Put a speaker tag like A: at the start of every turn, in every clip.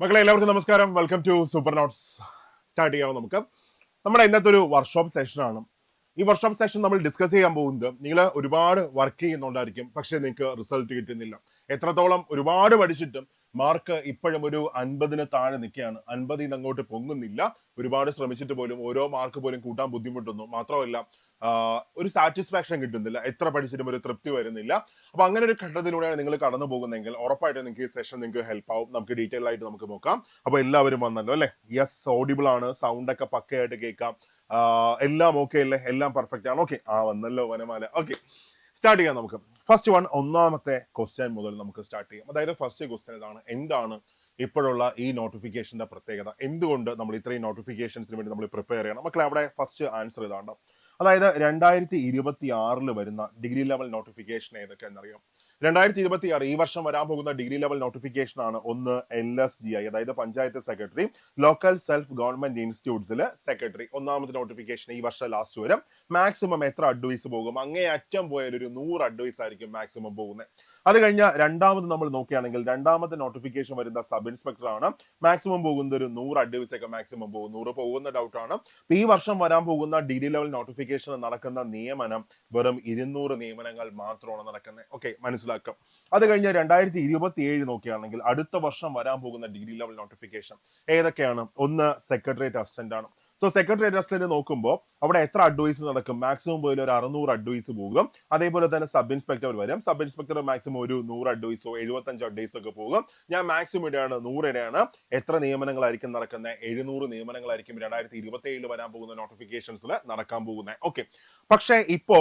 A: മക്കളെ എല്ലാവർക്കും നമസ്കാരം. Welcome to super notes start ചെയ്യാം നമുക്ക്. നമ്മുടെ ഇന്നത്തെ ഒരു വർക്ക്ഷോപ്പ് സെഷനാണ് ഈ വർക്ക്ഷോപ്പ് സെഷൻ നമ്മൾ ഡിസ്കസ് ചെയ്യാൻ പോകുന്നത് നിങ്ങൾ ഒരുപാട് വർക്ക് ചെയ്യുന്നുണ്ടായിരിക്കും പക്ഷേ നിങ്ങൾക്ക് റിസൾട്ട് കിട്ടുന്നില്ല. എത്രത്തോളം ഒരുപാട് പഠിച്ചിട്ടും മാർക്ക് ഇപ്പോഴും ഒരു അൻപതിന് താഴെ നിൽക്കുകയാണ്. അൻപതിൽ നിന്ന് അങ്ങോട്ട് പൊങ്ങുന്നില്ല. ഒരുപാട് ശ്രമിച്ചിട്ട് പോലും ഓരോ മാർക്ക് പോലും കൂട്ടാൻ ബുദ്ധിമുട്ടുന്നു. മാത്രമല്ല ഒരു സാറ്റിസ്ഫാക്ഷൻ കിട്ടുന്നില്ല. എത്ര പഠിച്ചിട്ടും ഒരു തൃപ്തി വരുന്നില്ല. അപ്പൊ അങ്ങനെ ഒരു ഘട്ടത്തിലൂടെയാണ് നിങ്ങൾ കടന്നു പോകുന്നതെങ്കിൽ ഉറപ്പായിട്ടും നിങ്ങൾക്ക് ഈ സെഷൻ നിങ്ങൾക്ക് ഹെൽപ്പ് ആവും. നമുക്ക് ഡീറ്റെയിൽ ആയിട്ട് നമുക്ക് നോക്കാം. അപ്പൊ എല്ലാവരും വന്നല്ലോ അല്ലെ? യെസ് ഓഡിബിൾ ആണ്. സൗണ്ട് ഒക്കെ പക്കയായിട്ട് കേൾക്കാം. എല്ലാം ഓക്കെ അല്ലേ? എല്ലാം പെർഫെക്റ്റ് ആണ്. ഓക്കെ ആ വന്നല്ലോ വനമാല. ഓക്കെ സ്റ്റാർട്ട് ചെയ്യാം നമുക്ക്. ഫസ്റ്റ് വൺ ഒന്നാമത്തെ ക്വസ്റ്റ്യൻ മുതൽ നമുക്ക് സ്റ്റാർട്ട് ചെയ്യാം. അതായത് ഫസ്റ്റ് ക്വസ്റ്റ്യൻ ഇതാണ്. എന്താണ് ഇപ്പോഴുള്ള ഈ നോട്ടിഫിക്കേഷന്റെ പ്രത്യേകത? എന്തുകൊണ്ട് നമ്മൾ ഇത്രയും നോട്ടിഫിക്കേഷൻസിന് വേണ്ടി നമ്മൾ പ്രിപ്പയർ ചെയ്യണം? മക്കളെ അവിടെ ഫസ്റ്റ് ആൻസർ ഇതാണ്. അതായത് രണ്ടായിരത്തി ഇരുപത്തി ആറിൽ വരുന്ന ഡിഗ്രി ലെവൽ നോട്ടിഫിക്കേഷൻ ഏതൊക്കെ എന്നറിയാം. രണ്ടായിരത്തി ഇരുപത്തി ആറ് ഈ വർഷം വരാൻ പോകുന്ന ഡിഗ്രി ലെവൽ നോട്ടിഫിക്കേഷൻ ആണ് ഒന്ന് എൽ എസ് ജി ഐ അതായത് panchayat secretary local self government ഇൻസ്റ്റിറ്റ്യൂട്ട്സിലെ secretary ഒന്നാമത്തെ നോട്ടിഫിക്കേഷൻ ഈ വർഷം ലാസ്റ്റ് വരും. മാക്സിമം എത്ര അഡ്വൈസ് പോകും? അങ്ങേ അറ്റം പോയാൽ ഒരു നൂറ് അഡ്വൈസ് ആയിരിക്കും മാക്സിമം പോകുന്നത് അത് കഴിഞ്ഞ രണ്ടാമത് നമ്മൾ നോക്കുകയാണെങ്കിൽ രണ്ടാമത്തെ നോട്ടിഫിക്കേഷൻ വരുന്ന സബ് ഇൻസ്പെക്ടർ ആണ്. മാക്സിമം പോകുന്ന ഒരു നൂറ് അഡ്വൈസ് ഒക്കെ മാക്സിമം പോകും. നൂറ് പോകുന്ന ഡൗട്ട് ആണ്. ഈ വർഷം വരാൻ പോകുന്ന ഡിഗ്രി ലെവൽ നോട്ടിഫിക്കേഷൻ നടക്കുന്ന നിയമനം വെറും ഇരുന്നൂറ് നിയമനങ്ങൾ മാത്രമാണ് നടക്കുന്നത് ഓക്കെ മനസ്സിലാക്കാം. അത് കഴിഞ്ഞ് രണ്ടായിരത്തി ഇരുപത്തി ഏഴ് നോക്കുകയാണെങ്കിൽ അടുത്ത വർഷം വരാൻ പോകുന്ന ഡിഗ്രി ലെവൽ നോട്ടിഫിക്കേഷൻ ഏതൊക്കെയാണ്? ഒന്ന് സെക്രട്ടേറിയറ്റ് അസിസ്റ്റന്റ് ആണ്. സോ സെക്രട്ടേറിയറ്റ് അസിസ്റ്റന്റ് നോക്കുമ്പോൾ അവിടെ എത്ര അഡ്വൈസ് നടക്കും? മാക്സിമം പോയി ഒരു അറുന്നൂറ് അഡ്വൈസ് പോകും. അതേപോലെ തന്നെ സബ് ഇൻസ്പെക്ടർ വരും. സബ് ഇൻസ്പെക്ടർ മാക്സിമം ഒരു നൂറ് അഡ്വൈസോ എഴുപത്തഞ്ച് അഡ്വൈസോ ഒക്കെ പോകും. ഞാൻ മാക്സിമം ഇടയാണ് നൂറ് ഇടയാണ് എത്ര നിയമനങ്ങളായിരിക്കും നടക്കുന്നത് എഴുന്നൂറ് നിയമനങ്ങളായിരിക്കും രണ്ടായിരത്തി ഇരുപത്തി ഏഴിൽ വരാൻ പോകുന്ന നോട്ടിഫിക്കേഷൻസിൽ നടക്കാൻ പോകുന്നത് ഓക്കെ പക്ഷേ ഇപ്പോ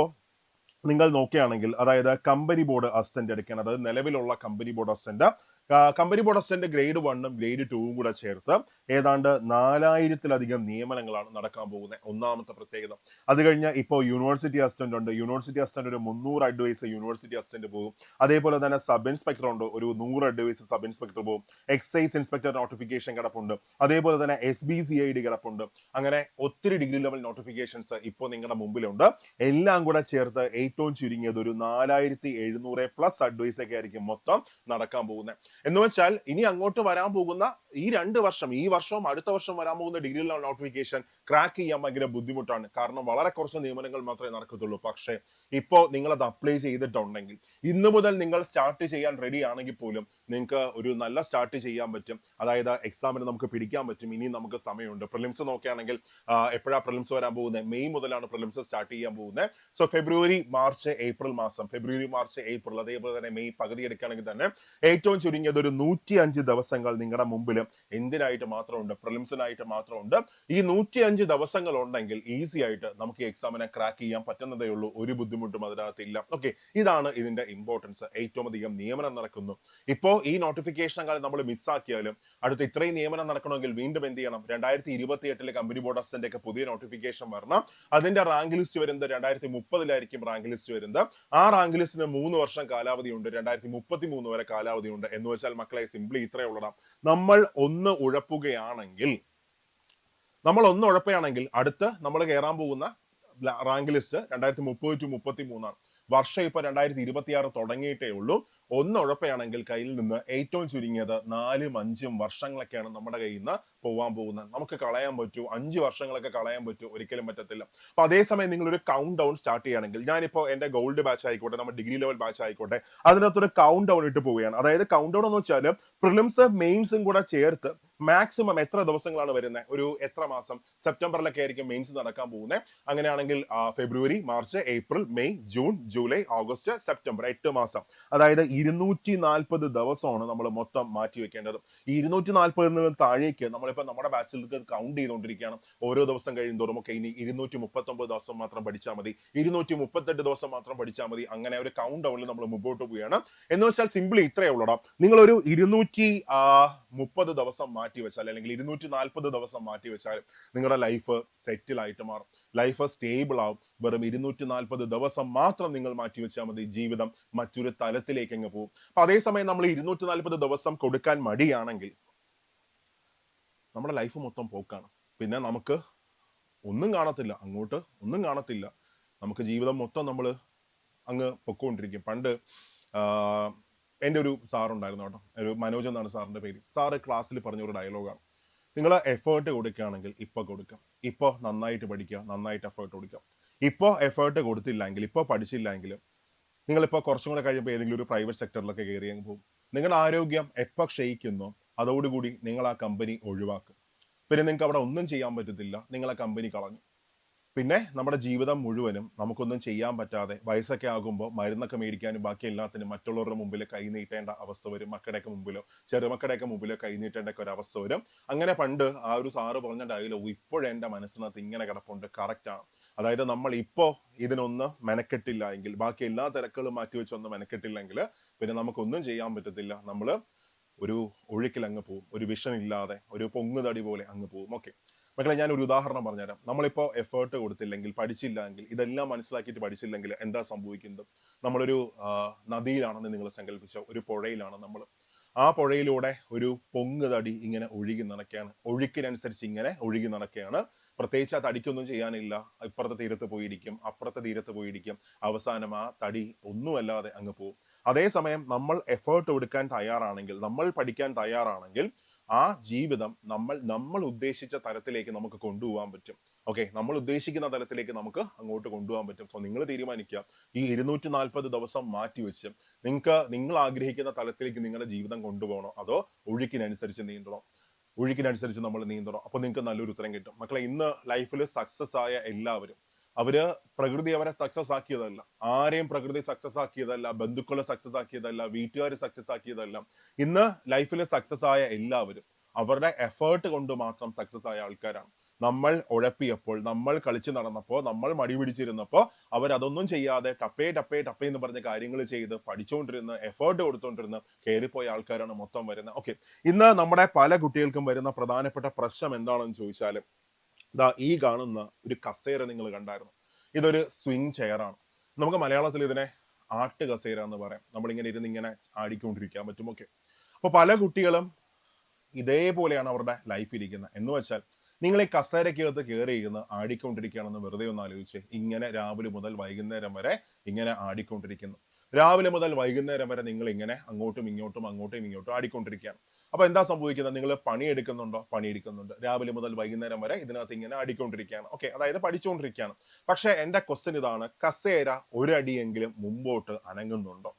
A: നിങ്ങൾ നോക്കുകയാണെങ്കിൽ അതായത് കമ്പനി ബോർഡ് അസിസ്റ്റന്റ് എടുക്കാൻ അതായത് നിലവിലുള്ള company board assistant company board grade വണ്ണും ഗ്രേഡ് ടൂവും കൂടെ ചേർത്ത് ഏതാണ്ട് നാലായിരത്തിലധികം നിയമനങ്ങളാണ് നടക്കാൻ പോകുന്നത്. ഒന്നാമത്തെ പ്രത്യേകത. അത് കഴിഞ്ഞ് ഇപ്പോൾ യൂണിവേഴ്സിറ്റി അസിസ്റ്റന്റ് ഉണ്ട്. യൂണിവേഴ്സിറ്റി അസിസ്റ്റന്റ് ഒരു മുന്നൂറ് അഡ്വൈസ് യൂണിവേഴ്സിറ്റി അസിസ്റ്റന്റ് പോകും. അതേപോലെ തന്നെ സബ് ഇൻസ്പെക്ടർ ഉണ്ട്. ഒരു നൂറ് അഡ്വൈസ് സബ് ഇൻസ്പെക്ടർ പോകും. എക്സൈസ് ഇൻസ്പെക്ടർ നോട്ടിഫിക്കേഷൻ കിടപ്പുണ്ട്. അതേപോലെ തന്നെ S B C I D കിടപ്പുണ്ട്. അങ്ങനെ ഒത്തിരി ഡിഗ്രി ലെവൽ നോട്ടിഫിക്കേഷൻസ് ഇപ്പോൾ നിങ്ങളുടെ മുമ്പിലുണ്ട്. എല്ലാം കൂടെ ചേർത്ത് ഏറ്റവും ചുരുങ്ങിയത് ഒരു നാലായിരത്തി എഴുന്നൂറ് പ്ലസ് അഡ്വൈസ് ഒക്കെ ആയിരിക്കും മൊത്തം നടക്കാൻ പോകുന്നത്. എന്ന് വെച്ചാൽ ഇനി അങ്ങോട്ട് വരാൻ പോകുന്ന ഈ രണ്ട് വർഷം ഈ വർഷവും അടുത്ത വർഷം വരാൻ പോകുന്ന ഡിഗ്രി നോട്ടിഫിക്കേഷൻ ക്രാക്ക് ചെയ്യാൻ ഭയങ്കര ബുദ്ധിമുട്ടാണ്. കാരണം വളരെ കുറച്ച് നിയമനങ്ങൾ മാത്രമേ നടക്കത്തുള്ളൂ. പക്ഷേ ഇപ്പോൾ നിങ്ങൾ അത് അപ്ലൈ ചെയ്തിട്ടുണ്ടെങ്കിൽ ഇന്നു മുതൽ നിങ്ങൾ സ്റ്റാർട്ട് ചെയ്യാൻ റെഡി ആണെങ്കിൽ പോലും നിങ്ങൾക്ക് ഒരു നല്ല സ്റ്റാർട്ട് ചെയ്യാൻ പറ്റും. അതായത് എക്സാമിന് നമുക്ക് പിടിക്കാൻ പറ്റും. ഇനിയും നമുക്ക് സമയമുണ്ട്. പ്രിലിംസ് നോക്കുകയാണെങ്കിൽ എപ്പോഴാണ് പ്രിലിംസ് വരാൻ പോകുന്നത് മെയ് മുതലാണ് പ്രിലിംസ് സ്റ്റാർട്ട് ചെയ്യാൻ പോകുന്നത് സോ ഫെബ്രുവരി മാർച്ച് ഏപ്രിൽ മാസം. ഫെബ്രുവരി മാർച്ച് ഏപ്രിൽ അതേപോലെ തന്നെ മെയ് പകുതി എടുക്കുകയാണെങ്കിൽ തന്നെ ഏറ്റവും ചുരുങ്ങിയത് ഒരു നൂറ്റി അഞ്ച് ദിവസങ്ങൾ നിങ്ങളുടെ മുമ്പിൽ എന്തിനായിട്ട് മാത്രമുണ്ട്? പ്രിലിംസിനായിട്ട് മാത്രമുണ്ട്. ഈ നൂറ്റി അഞ്ച് ദിവസങ്ങൾ ഉണ്ടെങ്കിൽ ഈസി ആയിട്ട് നമുക്ക് ഈ എക്സാമിനെ ക്രാക്ക് ചെയ്യാൻ പറ്റുന്നതേ ഉള്ളൂ. ഒരു ബുദ്ധിമുട്ടും അതിനകത്തില്ല. ഓക്കെ ഇതാണ് ഇതിന്റെ ഇമ്പോർട്ടൻസ് ഏറ്റവും അധികം നിയമനം നടക്കുന്നു. ഇപ്പോ ഈ നോട്ടിഫിക്കേഷൻ കാലം നമ്മൾ മിസ്സാക്കിയാലും അടുത്ത ഇത്രയും നിയമനം നടക്കണമെങ്കിൽ വീണ്ടും എന്ത് ചെയ്യണം? രണ്ടായിരത്തി ഇരുപത്തി എട്ടിലെ കമ്പനി ബോർഡ് അസിസ്റ്റന്റ് ഒക്കെ പുതിയ നോട്ടിഫിക്കേഷൻ വരണം. അതിന്റെ റാങ്ക് ലിസ്റ്റ് വരുന്നത് രണ്ടായിരത്തി മുപ്പതിലായിരിക്കും റാങ്ക് ലിസ്റ്റ് വരുന്നത്. ആ റാങ്ക് ലിസ്റ്റിന് മൂന്ന് വർഷം കാലാവധി ഉണ്ട്. രണ്ടായിരത്തി മുപ്പത്തി മൂന്ന് വരെ കാലാവധി ഉണ്ട്. എന്ന് വെച്ചാൽ മക്കളെ സിംപ്ലി ഇത്രയേ ഉള്ളതാ നമ്മൾ ഒന്ന് ഉഴപ്പുകയാണെങ്കിൽ നമ്മൾ ഒന്ന് ഉഴപ്പുകയാണെങ്കിൽ അടുത്ത് നമ്മൾ കയറാൻ പോകുന്ന റാങ്ക് ലിസ്റ്റ് രണ്ടായിരത്തി മുപ്പത് ടു മുപ്പത്തി മൂന്നാണ് വർഷം ഇപ്പൊ രണ്ടായിരത്തി ഇരുപത്തി ആറ് തുടങ്ങിയിട്ടേ ഉള്ളൂ. ഒന്ന് ഉഴപ്പയാണെങ്കിൽ കയ്യിൽ നിന്ന് ഏറ്റവും ചുരുങ്ങിയത് നാലും അഞ്ചും വർഷങ്ങളൊക്കെയാണ് നമ്മുടെ കയ്യിൽ നിന്ന് പോവാൻ പോകുന്നത്. നമുക്ക് കളയാൻ പറ്റൂ. അഞ്ച് വർഷങ്ങളൊക്കെ കളയാൻ പറ്റൂ. ഒരിക്കലും പറ്റത്തില്ല. അപ്പൊ അതേസമയം നിങ്ങൾ ഒരു കൗണ്ട് ഡൗൺ സ്റ്റാർട്ട് ചെയ്യുകയാണെങ്കിൽ ഞാനിപ്പോ എന്റെ ഗോൾഡ് ബാച്ച് ആയിക്കോട്ടെ നമ്മുടെ ഡിഗ്രി ലെവൽ ബാച്ച് ആയിക്കോട്ടെ അതിനകത്തൊരു കൗണ്ട് ഡൗൺ ഇട്ട് പോവുകയാണ്. അതായത് കൗണ്ട് ഡൗൺ എന്ന് വെച്ചാൽ പ്രിലിംസ് മെയിൻസും കൂടെ ചേർത്ത് മാക്സിമം എത്ര ദിവസങ്ങളാണ് വരുന്നത് ഒരു എത്ര മാസം? സെപ്റ്റംബറിലൊക്കെ ആയിരിക്കും മെയിൻസ് നടക്കാൻ പോകുന്നത് അങ്ങനെയാണെങ്കിൽ February March April May June July August September എട്ട് മാസം. അതായത് ഇരുന്നൂറ്റി നാൽപ്പത് ദിവസമാണ് നമ്മൾ മൊത്തം മാറ്റി വെക്കേണ്ടത്. ഈ ഇരുന്നൂറ്റി നാൽപ്പതിന് താഴേക്ക് നമ്മളിപ്പോൾ നമ്മുടെ ബാച്ചിലേക്ക് കൗണ്ട് ചെയ്തുകൊണ്ടിരിക്കുകയാണ്. ഓരോ ദിവസം കഴിയുന്തോറും ഒക്കെ ഇനി ഇരുന്നൂറ്റി മുപ്പത്തി ഒമ്പത് ദിവസം മാത്രം പഠിച്ചാൽ മതി. ഇരുന്നൂറ്റി മുപ്പത്തെട്ട് ദിവസം മാത്രം പഠിച്ചാൽ മതി. അങ്ങനെ ഒരു കൗണ്ട് ഡൗണിൽ നമ്മൾ മുമ്പോട്ട് പോവുകയാണ്. എന്ന് വെച്ചാൽ സിമ്പിളി ഇത്രയേ ഉള്ളടാ നിങ്ങളൊരു ഇരുന്നൂറ്റി മുപ്പത് ദിവസം മാറ്റി വെച്ചാൽ അല്ലെങ്കിൽ ഇരുന്നൂറ്റി നാൽപ്പത് ദിവസം മാറ്റി വെച്ചാൽ നിങ്ങളുടെ ലൈഫ് സെറ്റിൽ ആയിട്ട് മാറും. ലൈഫ് സ്റ്റേബിൾ ആവും. വെറും ഇരുന്നൂറ്റി നാൽപ്പത് ദിവസം മാത്രം നിങ്ങൾ മാറ്റി വെച്ചാൽ മതി. ജീവിതം മറ്റൊരു തലത്തിലേക്ക് അങ്ങ് പോകും. അപ്പൊ അതേസമയം നമ്മൾ ഇരുന്നൂറ്റി നാൽപ്പത് ദിവസം കൊടുക്കാൻ മടിയാണെങ്കിൽ നമ്മുടെ ലൈഫ് മൊത്തം പോക്കാണ്. പിന്നെ നമുക്ക് ഒന്നും കാണത്തില്ല. അങ്ങോട്ട് ഒന്നും കാണത്തില്ല. നമുക്ക് ജീവിതം മൊത്തം നമ്മൾ അങ്ങ് പൊക്കോണ്ടിരിക്കും. പണ്ട് എന്റെ ഒരു സാറുണ്ടായിരുന്നു കേട്ടോ. ഒരു മനോജ് എന്നാണ് സാറിന്റെ പേര്. സാറ് ക്ലാസ്സിൽ പറഞ്ഞൊരു ഡയലോഗാണ് നിങ്ങൾ എഫേർട്ട് കൊടുക്കുകയാണെങ്കിൽ ഇപ്പോൾ കൊടുക്കാം. ഇപ്പോൾ നന്നായിട്ട് പഠിക്കുക നന്നായിട്ട് എഫേർട്ട് കൊടുക്കാം. ഇപ്പോൾ എഫേർട്ട് കൊടുത്തില്ലെങ്കിൽ ഇപ്പോൾ പഠിച്ചില്ലെങ്കിൽ നിങ്ങളിപ്പോൾ കുറച്ചും കൂടെ കഴിയുമ്പോൾ ഏതെങ്കിലും ഒരു പ്രൈവറ്റ് സെക്ടറിലൊക്കെ കയറി അങ്ങ് പോകും. നിങ്ങളുടെ ആരോഗ്യം എപ്പോൾ ക്ഷയിക്കുന്നു അതോടുകൂടി നിങ്ങൾ ആ കമ്പനി ഒഴിവാക്കും. പിന്നെ നിങ്ങൾക്ക് അവിടെ ഒന്നും ചെയ്യാൻ പറ്റത്തില്ല നിങ്ങൾ ആ കമ്പനി കളഞ്ഞു. പിന്നെ നമ്മുടെ ജീവിതം മുഴുവനും നമുക്കൊന്നും ചെയ്യാൻ പറ്റാതെ വയസ്സൊക്കെ ആകുമ്പോൾ മരുന്നൊക്കെ മേടിക്കാനും ബാക്കി എല്ലാത്തിനും മറ്റുള്ളവരുടെ മുമ്പിൽ കൈ നീട്ടേണ്ട അവസ്ഥ വരും. മക്കളുടെയൊക്കെ മുമ്പിലോ ചെറുമക്കളുടെയൊക്കെ മുമ്പിലോ കൈ നീട്ടേണ്ട ഒരു അവസ്ഥ വരും. അങ്ങനെ പണ്ട് ആ ഒരു സാറ് പറഞ്ഞ ഡയലോഗ് ഇപ്പോഴെന്റെ മനസ്സിനകത്ത് ഇങ്ങനെ കിടപ്പുണ്ട്. കറക്റ്റാണ് അതായത് നമ്മൾ ഇപ്പോ ഇതിനൊന്ന് മെനക്കെട്ടില്ല എങ്കിൽ ബാക്കി എല്ലാ തിരക്കുകളും മാറ്റി വെച്ചൊന്ന് മെനക്കെട്ടില്ലെങ്കിൽ പിന്നെ നമുക്കൊന്നും ചെയ്യാൻ പറ്റത്തില്ല. നമ്മൾ ഒരു ഒഴുക്കിൽ അങ്ങ് പോവും. ഒരു വിഷൻ ഇല്ലാതെ ഒരു പൊങ്ങുതടി പോലെ അങ്ങ് പോവും. ഓക്കെ മക്കളെ ഞാൻ ഒരു ഉദാഹരണം പറഞ്ഞുതരാം. നമ്മളിപ്പോ എഫേർട്ട് കൊടുത്തില്ലെങ്കിൽ പഠിച്ചില്ല എങ്കിൽ ഇതെല്ലാം മനസ്സിലാക്കിയിട്ട് പഠിച്ചില്ലെങ്കിൽ എന്താ സംഭവിക്കുന്നത്? നമ്മളൊരു നദിയിലാണെന്ന് നിങ്ങൾ സങ്കല്പിച്ച ഒരു പുഴയിലാണ് നമ്മൾ. ആ പുഴയിലൂടെ ഒരു പൊങ്ങുതടി ഇങ്ങനെ ഒഴുകി നടക്കുകയാണ്. ഒഴുക്കിനനുസരിച്ച് ഇങ്ങനെ ഒഴുകി നടക്കുകയാണ്. പ്രത്യേകിച്ച് ആ തടിക്കൊന്നും ചെയ്യാനില്ല. ഇപ്പുറത്തെ തീരത്ത് പോയിരിക്കും അപ്പുറത്തെ തീരത്ത് പോയിരിക്കും. അവസാനം ആ തടി ഒന്നുമല്ലാതെ അങ്ങ് പോകും അതേസമയം നമ്മൾ എഫേർട്ട് കൊടുക്കാൻ തയ്യാറാണെങ്കിൽ നമ്മൾ പഠിക്കാൻ തയ്യാറാണെങ്കിൽ ആ ജീവിതം നമ്മൾ നമ്മൾ ഉദ്ദേശിച്ച തരത്തിലേക്ക് നമുക്ക് കൊണ്ടുപോകാൻ പറ്റും. ഓക്കെ നമ്മൾ ഉദ്ദേശിക്കുന്ന തലത്തിലേക്ക് നമുക്ക് അങ്ങോട്ട് കൊണ്ടുപോകാൻ പറ്റും. സോ നിങ്ങൾ തീരുമാനിക്കുക. ഈ ഇരുന്നൂറ്റി നാൽപ്പത് ദിവസം മാറ്റി വെച്ച് നിങ്ങൾക്ക് നിങ്ങൾ ആഗ്രഹിക്കുന്ന തലത്തിലേക്ക് നിങ്ങളുടെ ജീവിതം കൊണ്ടുപോകണോ? അതോ ഒഴുക്കിനനുസരിച്ച് നീന്തണോ? ഒഴുക്കിനനുസരിച്ച് നമ്മൾ നീന്തണം? അപ്പൊ നിങ്ങൾക്ക് നല്ലൊരു ഉത്തരം കിട്ടും. മക്കളെ ഇന്ന് ലൈഫിൽ സക്സസ് ആയ എല്ലാവരും അവർ പ്രകൃതി അവരെ സക്സസ് ആക്കിയതല്ല. ആരെയും പ്രകൃതി സക്സസ് ആക്കിയതല്ല ബന്ധുക്കളെ സക്സസ് ആക്കിയതല്ല വീട്ടുകാർ സക്സസ് ആക്കിയതല്ല. ഇന്ന് ലൈഫിൽ സക്സസ് ആയ എല്ലാവരും അവരുടെ എഫേർട്ട് കൊണ്ട് മാത്രം സക്സസ് ആയ ആൾക്കാരാണ്. നമ്മൾ ഉഴപ്പിയപ്പോൾ നമ്മൾ കളിച്ചു നടന്നപ്പോൾ നമ്മൾ മടി പിടിച്ചിരുന്നപ്പോൾ അവരതൊന്നും ചെയ്യാതെ ടപ്പേ ടപ്പേ ടപ്പേ എന്ന് പറഞ്ഞ കാര്യങ്ങൾ ചെയ്ത് പഠിച്ചുകൊണ്ടിരുന്ന എഫേർട്ട് കൊടുത്തുകൊണ്ടിരുന്ന് കയറിപ്പോയ ആൾക്കാരാണ് മൊത്തം വരുന്നത്. ഓക്കെ ഇന്ന് നമ്മുടെ പല കുട്ടികൾക്കും വരുന്ന പ്രധാനപ്പെട്ട പ്രശ്നം എന്താണെന്ന് ചോദിച്ചാൽ ദാ ഈ കാണുന്ന ഒരു കസേര നിങ്ങൾ കണ്ടായിരുന്നു. ഇതൊരു സ്വിങ് ചെയറാണ് നമുക്ക് മലയാളത്തിൽ ഇതിനെ ആട്ട് കസേര എന്ന് പറയാം. നമ്മളിങ്ങനെ ഇരുന്ന് ഇങ്ങനെ ആടിക്കൊണ്ടിരിക്കാൻ പറ്റും. ഓക്കെ അപ്പൊ പല കുട്ടികളും ഇതേപോലെയാണ് അവരുടെ ലൈഫ് ഇരിക്കുന്നത്. എന്ന് വെച്ചാൽ നിങ്ങൾ ഈ കസേരക്കകത്ത് കയറി ഇരുന്ന് ആടിക്കൊണ്ടിരിക്കുകയാണെന്ന് വെറുതെ ഒന്ന് ആലോചിച്ച് ഇങ്ങനെ രാവിലെ മുതൽ വൈകുന്നേരം വരെ ഇങ്ങനെ ആടിക്കൊണ്ടിരിക്കുന്നു. രാവിലെ മുതൽ വൈകുന്നേരം വരെ നിങ്ങൾ ഇങ്ങനെ അങ്ങോട്ടും ഇങ്ങോട്ടും അങ്ങോട്ടും ഇങ്ങോട്ടും ആടിക്കൊണ്ടിരിക്കുകയാണ്. അപ്പൊ എന്താ സംഭവിക്കുന്നത്? നിങ്ങൾ പണിയെടുക്കുന്നുണ്ടോ? പണിയെടുക്കുന്നുണ്ട്. രാവിലെ മുതൽ വൈകുന്നേരം വരെ ഇതിനകത്ത് ഇങ്ങനെ അടിക്കൊണ്ടിരിക്കുകയാണ്. ഓക്കെ അതായത് പഠിച്ചുകൊണ്ടിരിക്കുകയാണ്. പക്ഷെ എന്റെ ക്വസ്റ്റ്യൻ ഇതാണ് കസേര ഒരടിയെങ്കിലും മുമ്പോട്ട് അനങ്ങുന്നുണ്ടോ?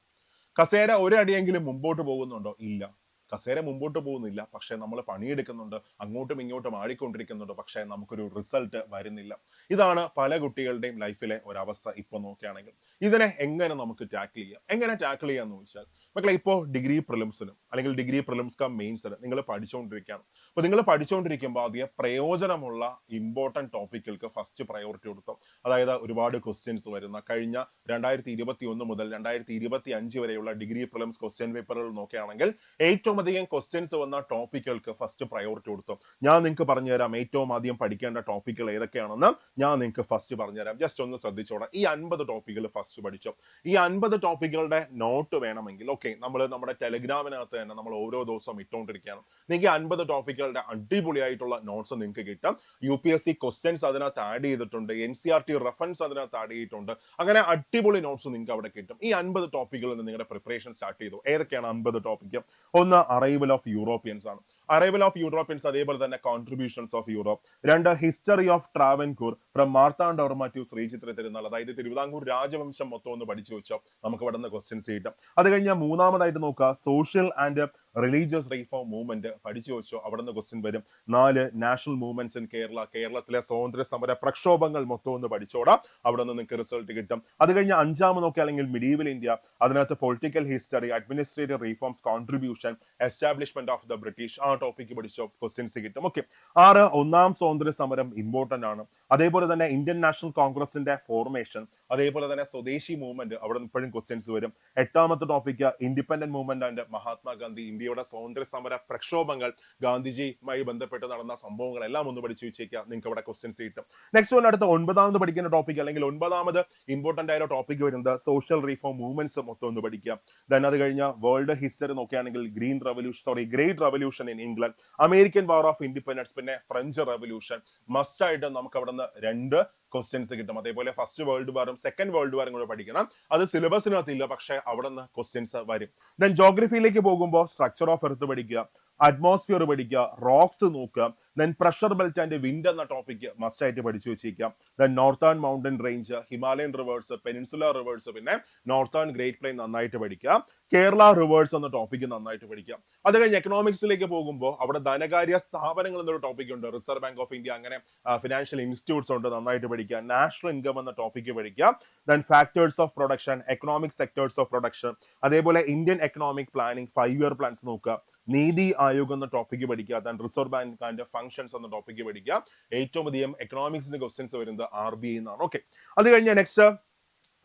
A: കസേര ഒരടിയെങ്കിലും മുമ്പോട്ട് പോകുന്നുണ്ടോ? ഇല്ല. കസേര മുമ്പോട്ട് പോകുന്നില്ല. പക്ഷെ നമ്മൾ പണിയെടുക്കുന്നുണ്ട്. അങ്ങോട്ടും ഇങ്ങോട്ടും ആടിക്കൊണ്ടിരിക്കുന്നുണ്ട്. പക്ഷേ നമുക്കൊരു റിസൾട്ട് വരുന്നില്ല. ഇതാണ് പല കുട്ടികളുടെയും ലൈഫിലെ ഒരവസ്ഥ ഇപ്പൊ നോക്കുകയാണെങ്കിൽ. ഇതിനെ എങ്ങനെ നമുക്ക് ടാക്കിൾ ചെയ്യാം? എങ്ങനെ ടാക്കിൾ ചെയ്യാന്ന് ചോദിച്ചാൽ മക്കളെ ഇപ്പോൾ ഡിഗ്രി പ്രിലിംസിനും അല്ലെങ്കിൽ ഡിഗ്രി പ്രിലിംസ് കം മെയിൻസിന് നിങ്ങൾ പഠിച്ചുകൊണ്ടിരിക്കുകയാണ് അപ്പൊ നിങ്ങൾ പഠിച്ചുകൊണ്ടിരിക്കുമ്പോൾ ആദ്യം പ്രയോജനമുള്ള ഇമ്പോർട്ടന്റ് ടോപ്പിക്കുകൾക്ക് ഫസ്റ്റ് പ്രയോറിറ്റി കൊടുത്തു. അതായത് ഒരുപാട് ക്വസ്റ്റ്യൻസ് വരുന്ന കഴിഞ്ഞ രണ്ടായിരത്തി ഇരുപത്തി ഒന്ന് മുതൽ രണ്ടായിരത്തി ഇരുപത്തി അഞ്ച് വരെയുള്ള ഡിഗ്രി പ്രിലിംസ് ക്വസ്റ്റ്യൻ പേപ്പറുകൾ നോക്കുകയാണെങ്കിൽ ഏറ്റവും അധികം ക്വസ്റ്റ്യൻസ് വന്ന ടോപ്പിക്കുകൾക്ക് ഫസ്റ്റ് പ്രയോറിറ്റി കൊടുത്തു. ഞാൻ നിങ്ങൾക്ക് പറഞ്ഞുതരാം ഏറ്റവും ആദ്യം പഠിക്കേണ്ട ടോപ്പിക്കുകൾ ഏതൊക്കെയാണെന്ന് ഞാൻ നിങ്ങൾക്ക് ഫസ്റ്റ് പറഞ്ഞുതരാം ജസ്റ്റ് ഒന്ന് ശ്രദ്ധിച്ചോടാം ഈ അൻപത് ടോപ്പിക്കുകൾ ഫസ്റ്റ് പഠിച്ചോ. ഈ അൻപത് ടോപ്പിക്കുകളുടെ നോട്ട് വേണമെങ്കിൽ ഓക്കെ നമ്മൾ നമ്മുടെ ടെലിഗ്രാമിനകത്ത് തന്നെ നമ്മൾ ഓരോ ദിവസവും ഇട്ടുകൊണ്ടിരിക്കുകയാണ് നിങ്ങൾക്ക് അൻപത് ടോപ്പിക്കുകളുടെ അടിപൊളിയായിട്ടുള്ള നോട്ട്സ് നിങ്ങൾക്ക് കിട്ടും. U P S C questions അതിനകത്ത് ആഡ് ചെയ്തിട്ടുണ്ട്. N C R T reference അതിനകത്ത് ആഡ് ചെയ്തിട്ടുണ്ട്. അങ്ങനെ അടിപൊളി നോട്ട്സ് നിങ്ങൾക്ക് അവിടെ കിട്ടും. ഈ അൻപത് ടോപ്പിക്കുകളിൽ നിന്ന് നിങ്ങളുടെ പ്രിപ്പറേഷൻ സ്റ്റാർട്ട് ചെയ്തു. ഏതൊക്കെയാണ് അൻപത് ടോപ്പിക്ക് ഒന്ന് അറൈവൽ ഓഫ് യൂറോപ്യൻസ് ആണ്. അറൈവൽ ഓഫ് യൂറോപ്യൻസ് അതേപോലെ തന്നെ കോൺട്രിബ്യൂഷൻസ് ഓഫ് യൂറോപ്പ് രണ്ട് history of Travancore from Marthandavarma Sree Sreechithra Thirunal. അതായത് തിരുവിതാംകൂർ രാജവംശം മൊത്തം ഒന്ന് പഠിച്ചു വെച്ചോ. നമുക്ക് ഇവിടെ നിന്ന് ക്വസ്റ്റ്യൻസ് കിട്ടും. അത് കഴിഞ്ഞാൽ മൂന്നാമതായിട്ട് നോക്കുക. Social and religious reform movement പഠിച്ചു വെച്ചോ അവിടെ നിന്ന് ക്വസ്റ്റ്യൻ വരും. നാല് നാഷണൽ മൂവ്മെന്റ്സ് ഇൻ കേരള കേരളത്തിലെ സ്വാതന്ത്ര്യ സമര പ്രക്ഷോഭങ്ങൾ മൊത്തം ഒന്ന് പഠിച്ചോടാം. അവിടെ നിന്ന് നിങ്ങൾക്ക് റിസൾട്ട് കിട്ടും. അത് കഴിഞ്ഞ് അഞ്ചാമത് അല്ലെങ്കിൽ മിഡീവൽ ഇന്ത്യ അതിനകത്ത് political history administrative reforms contribution establishment of the British ആ ടോപ്പിക്ക് പഠിച്ചോ ക്വസ്റ്റ്യൻസ് കിട്ടും. ഓക്കെ ആറ് ഒന്നാം സ്വാതന്ത്ര്യ സമരം ഇമ്പോർട്ടന്റ് ആണ്. അതേപോലെ തന്നെ ഇന്ത്യൻ നാഷണൽ കോൺഗ്രസിന്റെ ഫോർമേഷൻ അതേപോലെ തന്നെ സ്വദേശി മൂവ്മെന്റ് അവിടെ ഇപ്പോഴും ക്വസ്റ്റ്യൻസ് വരും. എട്ടാമത്തെ topic independent movement and Mahatma Gandhi ഇന്ത്യയുടെ സ്വാതന്ത്ര്യ സമര പ്രക്ഷോഭങ്ങൾ ഗാന്ധിജിയുമായി ബന്ധപ്പെട്ട് നടന്ന സംഭവങ്ങളെല്ലാം ഒന്ന് പഠിച്ചു വെച്ചേക്കാം. നിങ്ങൾക്ക് അവിടെ ക്വസ്റ്റ്യൻസ് കിട്ടും. നെക്സ്റ്റ് വൺ അടുത്ത ഒൻപതാമത് പഠിക്കുന്ന ടോപ്പിക് അല്ലെങ്കിൽ ഒൻപതാമത് ഇമ്പോർട്ടന്റ് ആയ ടോപ്പിക് വരുന്നത് സോഷ്യൽ റീഫോം മൂവ്മെന്റ്സ് മൊത്തം ഒന്ന് പഠിക്കുക ദെൻ അത് കഴിഞ്ഞ വേൾഡ് ഹിസ്റ്ററി നോക്കുകയാണെങ്കിൽ green revolution sorry great revolution in England American war of independence പിന്നെ ഫ്രഞ്ച് റവല്യൂഷൻ മസ്റ്റ് ആയിട്ട് നമുക്ക് അവിടെ നിന്ന് രണ്ട് ക്വസ്റ്റ്യൻസ് കിട്ടും. അതേപോലെ ഫസ്റ്റ് വേൾഡ് വാറും സെക്കൻഡ് വേൾഡ് വാറും കൂടെ പഠിക്കണം. അത് സിലബസിനകത്ത് ഇല്ല പക്ഷെ അവിടെ നിന്ന് ക്വസ്റ്റ്യൻസ് വരും ദെൻ ജോഗ്രഫിയിലേക്ക് പോകുമ്പോൾ സ്ട്രക്ചർ ഓഫ് എർത്ത് പഠിക്കുക. അറ്റ്മോസ്ഫിയർ പഠിക്കുക റോക്സ് നോക്കുക then pressure belt and wind എന്ന ടോപ്പിക് മസ്റ്റ് ആയിട്ട് പഠിച്ചു വെച്ചിരിക്കാം then northern mountain range Himalayan rivers peninsula rivers പിന്നെ നോർത്തേൺ ഗ്രേറ്റ് പ്ലെയിൻ നന്നായിട്ട് പഠിക്കുക. കേരള റിവേഴ്സ് എന്ന ടോപ്പിക് നന്നായിട്ട് പഠിക്കുക. അത് കഴിഞ്ഞ് എക്കണോമിക്സിലേക്ക് പോകുമ്പോൾ അവിടെ ധനകാര്യ സ്ഥാപനങ്ങൾ എന്നൊരു ടോപ്പിക് ഉണ്ട്. റിസർവ് ബാങ്ക് ഓഫ് ഇന്ത്യ അങ്ങനെ ഫിനാൻഷ്യൽ ഇൻസ്റ്റിറ്റ്യൂട്ട്സ് ഉണ്ട് നന്നായിട്ട് പഠിക്കുക. നാഷണൽ ഇൻകം എന്ന ടോപ്പിക് പഠിക്കുക. Then factors of production economic sectors of production അതേപോലെ Indian economic planning five year plans നോക്കുക. നീതി ആയോഗ് എന്ന ടോപ്പിക്ക് പഠിക്കുക then Reserve Bank and functions എന്ന ടോപ്പിക്ക് പഠിക്കുക. ഏറ്റവും അധികം എക്കണോമിക്സിന്റെ ക്വസ്റ്റ്യൻസ് വരുന്നത് ആർ ബി ഐ എന്നാണ്. ഓക്കെ അത് കഴിഞ്ഞ നെക്സ്റ്റ്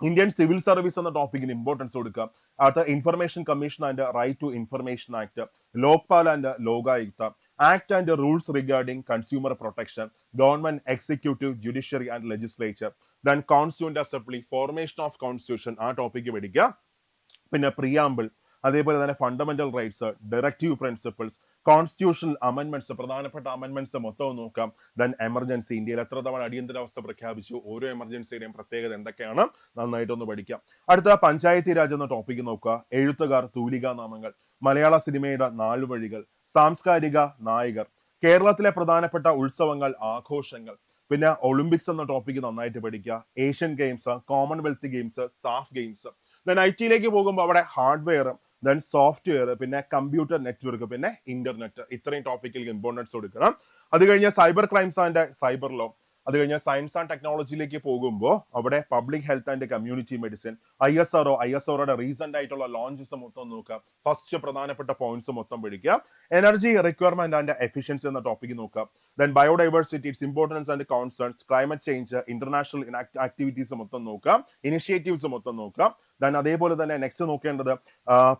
A: ഇന്ത്യൻ സിവിൽ സർവീസ് എന്ന ടോപ്പിക്കിന് ഇമ്പോർട്ടൻസ് കൊടുക്കുക. അടുത്ത information commission and right to information act Lokpal and Lokayukta act and rules regarding consumer protection government executive judiciary and legislature then constituent assembly formation of constitution ആ topic പഠിക്കുക. പിന്നെ preamble അതേപോലെ തന്നെ fundamental rights directive principles constitutional amendments പ്രധാനപ്പെട്ട amendments മൊത്തം നോക്കാം. Then emergency ഇന്ത്യയിൽ എത്ര തവണ അടിയന്തരാവസ്ഥ പ്രഖ്യാപിച്ചു? ഓരോ എമർജൻസിയുടെയും പ്രത്യേകത എന്തൊക്കെയാണ്? നന്നായിട്ടൊന്ന് പഠിക്കാം. അടുത്ത പഞ്ചായത്തി രാജ് എന്ന ടോപ്പിക്ക് നോക്കുക. എഴുത്തുകാർ തൂലികാ നാമങ്ങൾ. മലയാള സിനിമയുടെ നാലുവഴികൾ സാംസ്കാരിക നായകർ. കേരളത്തിലെ പ്രധാനപ്പെട്ട ഉത്സവങ്ങൾ ആഘോഷങ്ങൾ. പിന്നെ ഒളിമ്പിക്സ് എന്ന ടോപ്പിക്ക് നന്നായിട്ട് പഠിക്കുക. Asian games Commonwealth games SAF games. Then I ടിയിലേക്ക് പോകുമ്പോൾ അവിടെ ഹാർഡ്വെയർ ദെൻ സോഫ്റ്റ്വെയർ പിന്നെ കമ്പ്യൂട്ടർ നെറ്റ്വർക്ക് പിന്നെ ഇന്റർനെറ്റ് ഇത്രയും ടോപ്പിക്കിൽ ഇമ്പോർട്ടൻസ് കൊടുക്കണം. അത് കഴിഞ്ഞാൽ cyber crimes and cyber law അത് കഴിഞ്ഞാൽ സയൻസ് ആൻഡ് ടെക്നോളജിയിലേക്ക് പോകുമ്പോൾ അവിടെ public health and community medicine I S R O I S ആർഒയുടെ recent ആയിട്ടുള്ള ലോഞ്ചസ് മൊത്തം നോക്കുക ഫസ്റ്റ് പ്രധാനപ്പെട്ട പോയിന്റ്സ് മൊത്തം പിടിക്കുക എനർജി റിക്വയർമെന്റ് ആൻഡ് എഫിഷ്യൻസി എന്ന ടോപ്പിക് നോക്കുക then biodiversity its importance and concerns climate change international activities മൊത്തം നോക്കുക ഇനിഷ്യേറ്റീവ്സ് മൊത്തം നോക്കുക ദെൻ അതേപോലെ തന്നെ നെക്സ്റ്റ് നോക്കേണ്ടത്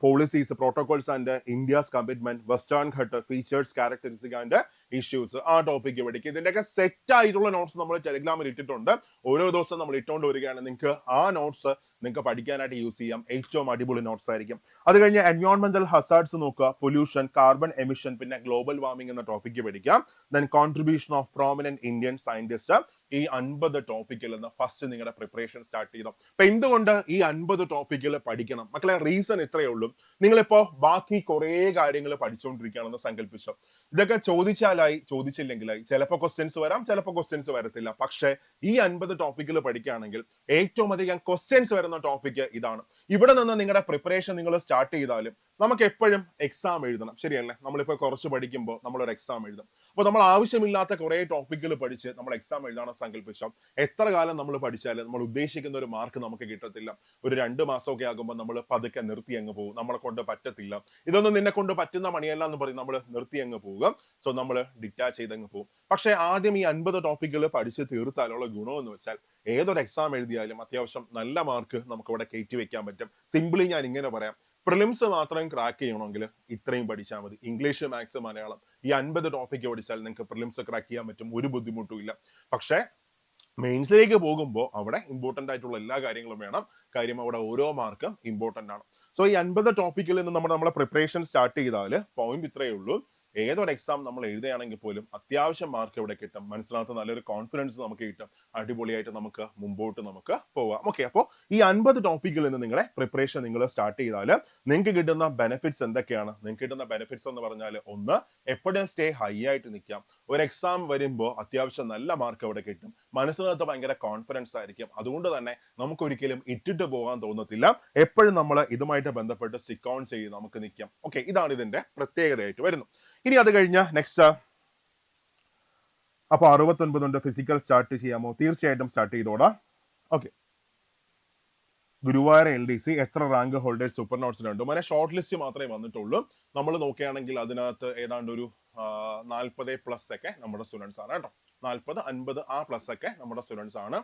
A: policies protocols and India's commitment western Ghat features characteristic and issues ആ ടോപ്പിക്ക് പഠിക്കുക ഇതിന്റെയൊക്കെ സെറ്റ് ആയിട്ടുള്ള നോട്ട്സ് നമ്മൾ ടെലിഗ്രാമിൽ ഇട്ടിട്ടുണ്ട്. ഓരോ ദിവസം നമ്മൾ ഇട്ടുകൊണ്ട് വരികയാണ്. നിങ്ങൾക്ക് ആ നോട്ട്സ് നിങ്ങൾക്ക് പഠിക്കാനായിട്ട് യൂസ് ചെയ്യാം. ഏറ്റവും അടിപൊളി നോട്ട്സ് ആയിരിക്കും. അത് കഴിഞ്ഞ് എൻവയോൺമെന്റൽ ഹസാർഡ്സ് നോക്കുക. പൊല്യൂഷൻ കാർബൺ എമിഷൻ പിന്നെ ഗ്ലോബൽ വാർമിംഗ് എന്ന ടോപ്പിക്ക് പഠിക്കാം. Then contribution of prominent Indian scientist ഈ അൻപത് ടോപ്പിക്കിൽ നിന്ന് ഫസ്റ്റ് നിങ്ങളുടെ പ്രിപ്പറേഷൻ സ്റ്റാർട്ട് ചെയ്തു. അപ്പൊ എന്തുകൊണ്ട് ഈ അൻപത് ടോപ്പിക്കിൽ പഠിക്കണം? മക്കളെ റീസൺ ഇത്രയേ ഉള്ളൂ. നിങ്ങളിപ്പോ ബാക്കി കുറേ കാര്യങ്ങൾ പഠിച്ചുകൊണ്ടിരിക്കുകയാണെന്ന് സങ്കല്പിച്ചു ഇതൊക്കെ ചോദിച്ചാലായി ചോദിച്ചില്ലെങ്കിലായി ചിലപ്പോൾ ക്വസ്റ്റ്യൻസ് വരാം ചിലപ്പോൾ ക്വസ്റ്റ്യൻസ് വരത്തില്ല. പക്ഷേ ഈ അൻപത് ടോപ്പിക്കിൽ പഠിക്കുകയാണെങ്കിൽ ഏറ്റവും അധികം ക്വസ്റ്റ്യൻസ് വരുന്ന ടോപ്പിക്ക് ഇതാണ്. ഇവിടെ നിന്ന് നിങ്ങളുടെ പ്രിപ്പറേഷൻ നിങ്ങൾ സ്റ്റാർട്ട് ചെയ്താലും നമുക്ക് എപ്പോഴും എക്സാം എഴുതണം. ശരിയല്ലേ? നമ്മളിപ്പോ കുറച്ച് പഠിക്കുമ്പോൾ നമ്മൾ ഒരു എക്സാം എഴുതും. അപ്പോൾ നമ്മൾ ആവശ്യമില്ലാത്ത കുറെ ടോപ്പിക്കുകൾ പഠിച്ച് നമ്മൾ എക്സാം എഴുതാൻ സങ്കല്പിച്ചാൽ എത്ര കാലം നമ്മൾ പഠിച്ചാലും നമ്മൾ ഉദ്ദേശിക്കുന്ന ഒരു മാർക്ക് നമുക്ക് കിട്ടത്തില്ല. ഒരു രണ്ട് മാസമൊക്കെ ആകുമ്പോൾ നമ്മൾ പതുക്കെ നിർത്തി അങ്ങ് പോകും. നമ്മളെ കൊണ്ട് പറ്റത്തില്ല. ഇതൊന്നും നിന്നെ കൊണ്ട് പറ്റുന്ന പണിയല്ല എന്ന് പറയും. നമ്മൾ നിർത്തി അങ്ങ് പോവുക സോ നമ്മൾ ഡിറ്റാച്ച് ചെയ്ത് അങ്ങ് പോകും. പക്ഷേ ആദ്യം ഈ അൻപത് ടോപ്പിക്കുകൾ പഠിച്ച് തീർത്താലുള്ള ഗുണം എന്ന് വെച്ചാൽ ഏതൊരു എക്സാം എഴുതിയാലും അത്യാവശ്യം നല്ല മാർക്ക് നമുക്ക് ഇവിടെ കയറ്റി വെക്കാൻ പറ്റും. സിമ്പിളി ഞാൻ ഇങ്ങനെ പറയാം. പ്രിലിംസ് മാത്രം ക്രാക്ക് ചെയ്യണമെങ്കിൽ ഇത്രയും പഠിച്ചാൽ മതി. ഇംഗ്ലീഷ് മാത്സ് മലയാളം ഈ അൻപത് ടോപ്പിക്ക് പഠിച്ചാൽ നിങ്ങൾക്ക് പ്രിലിംസ് ക്രാക്ക് ചെയ്യാൻ പറ്റും. ഒരു ബുദ്ധിമുട്ടും ഇല്ല. പക്ഷേ മെയിൻസിലേക്ക് പോകുമ്പോൾ അവിടെ ഇമ്പോർട്ടന്റ് ആയിട്ടുള്ള എല്ലാ കാര്യങ്ങളും വേണം. കാര്യം അവിടെ ഓരോ മാർക്കും ഇമ്പോർട്ടന്റ് ആണ്. സോ ഈ അൻപത് ടോപ്പിക്കിൽ നിന്ന് നമ്മൾ നമ്മുടെ പ്രിപ്പറേഷൻ സ്റ്റാർട്ട് ചെയ്താൽ പോയിന്റ് ഇത്രയേ ഉള്ളൂ. ഏതൊരു എക്സാം നമ്മൾ എഴുതുകയാണെങ്കിൽ പോലും അത്യാവശ്യം മാർക്ക് ഇവിടെ കിട്ടും. മനസ്സിനകത്ത് നല്ലൊരു കോൺഫിഡൻസ് നമുക്ക് കിട്ടും. അടിപൊളിയായിട്ട് നമുക്ക് മുമ്പോട്ട് നമുക്ക് പോവാം. ഓക്കെ അപ്പോൾ ഈ അൻപത് ടോപ്പിക്കിൽ നിന്ന് നിങ്ങളെ പ്രിപ്പറേഷൻ നിങ്ങൾ സ്റ്റാർട്ട് ചെയ്താൽ നിങ്ങൾക്ക് കിട്ടുന്ന ബെനിഫിറ്റ്സ് എന്തൊക്കെയാണ്? നിങ്ങൾക്ക് കിട്ടുന്ന ബെനിഫിറ്റ്സ് എന്ന് പറഞ്ഞാൽ ഒന്ന് എപ്പോഴും സ്റ്റേ ഹൈ ആയിട്ട് നിൽക്കാം ഒരു എക്സാം വരുമ്പോൾ അത്യാവശ്യം നല്ല മാർക്ക് അവിടെ കിട്ടും. മനസ്സിനകത്ത് ഭയങ്കര കോൺഫിഡൻസ് ആയിരിക്കും. അതുകൊണ്ട് തന്നെ നമുക്ക് ഒരിക്കലും ഇട്ടിട്ട് പോകാൻ തോന്നത്തില്ല. എപ്പോഴും നമ്മൾ ഇതുമായിട്ട് ബന്ധപ്പെട്ട് സ്റ്റിക്ക് ചെയ്ത് നമുക്ക് നിൽക്കാം. ഓക്കെ ഇതാണ് ഇതിന്റെ പ്രത്യേകതയായിട്ട് വരുന്നത്. ഇനി അത് കഴിഞ്ഞ നെക്സ്റ്റ് അപ്പൊ അറുപത്തൊൻപതുണ്ട് ഫിസിക്കൽ സ്റ്റാർട്ട് ചെയ്യാമോ? തീർച്ചയായിട്ടും start ചെയ്തോടാ. Okay Guruvayur L D C എത്ര റാങ്ക് ഹോൾഡേഴ്സ് സൂപ്പർ നോട്ട്സിലുണ്ട് അങ്ങനെ ഷോർട്ട് ലിസ്റ്റ് മാത്രമേ വന്നിട്ടുള്ളൂ. നമ്മൾ നോക്കുകയാണെങ്കിൽ അതിനകത്ത് ഏതാണ്ട് ഒരു നാൽപ്പത് പ്ലസ് ഒക്കെ നമ്മുടെ സ്റ്റുഡൻസ് ആണ് കേട്ടോ. നാൽപ്പത് അൻപത് ആ പ്ലസ് ഒക്കെ നമ്മുടെ സ്റ്റുഡൻസ് ആണ്.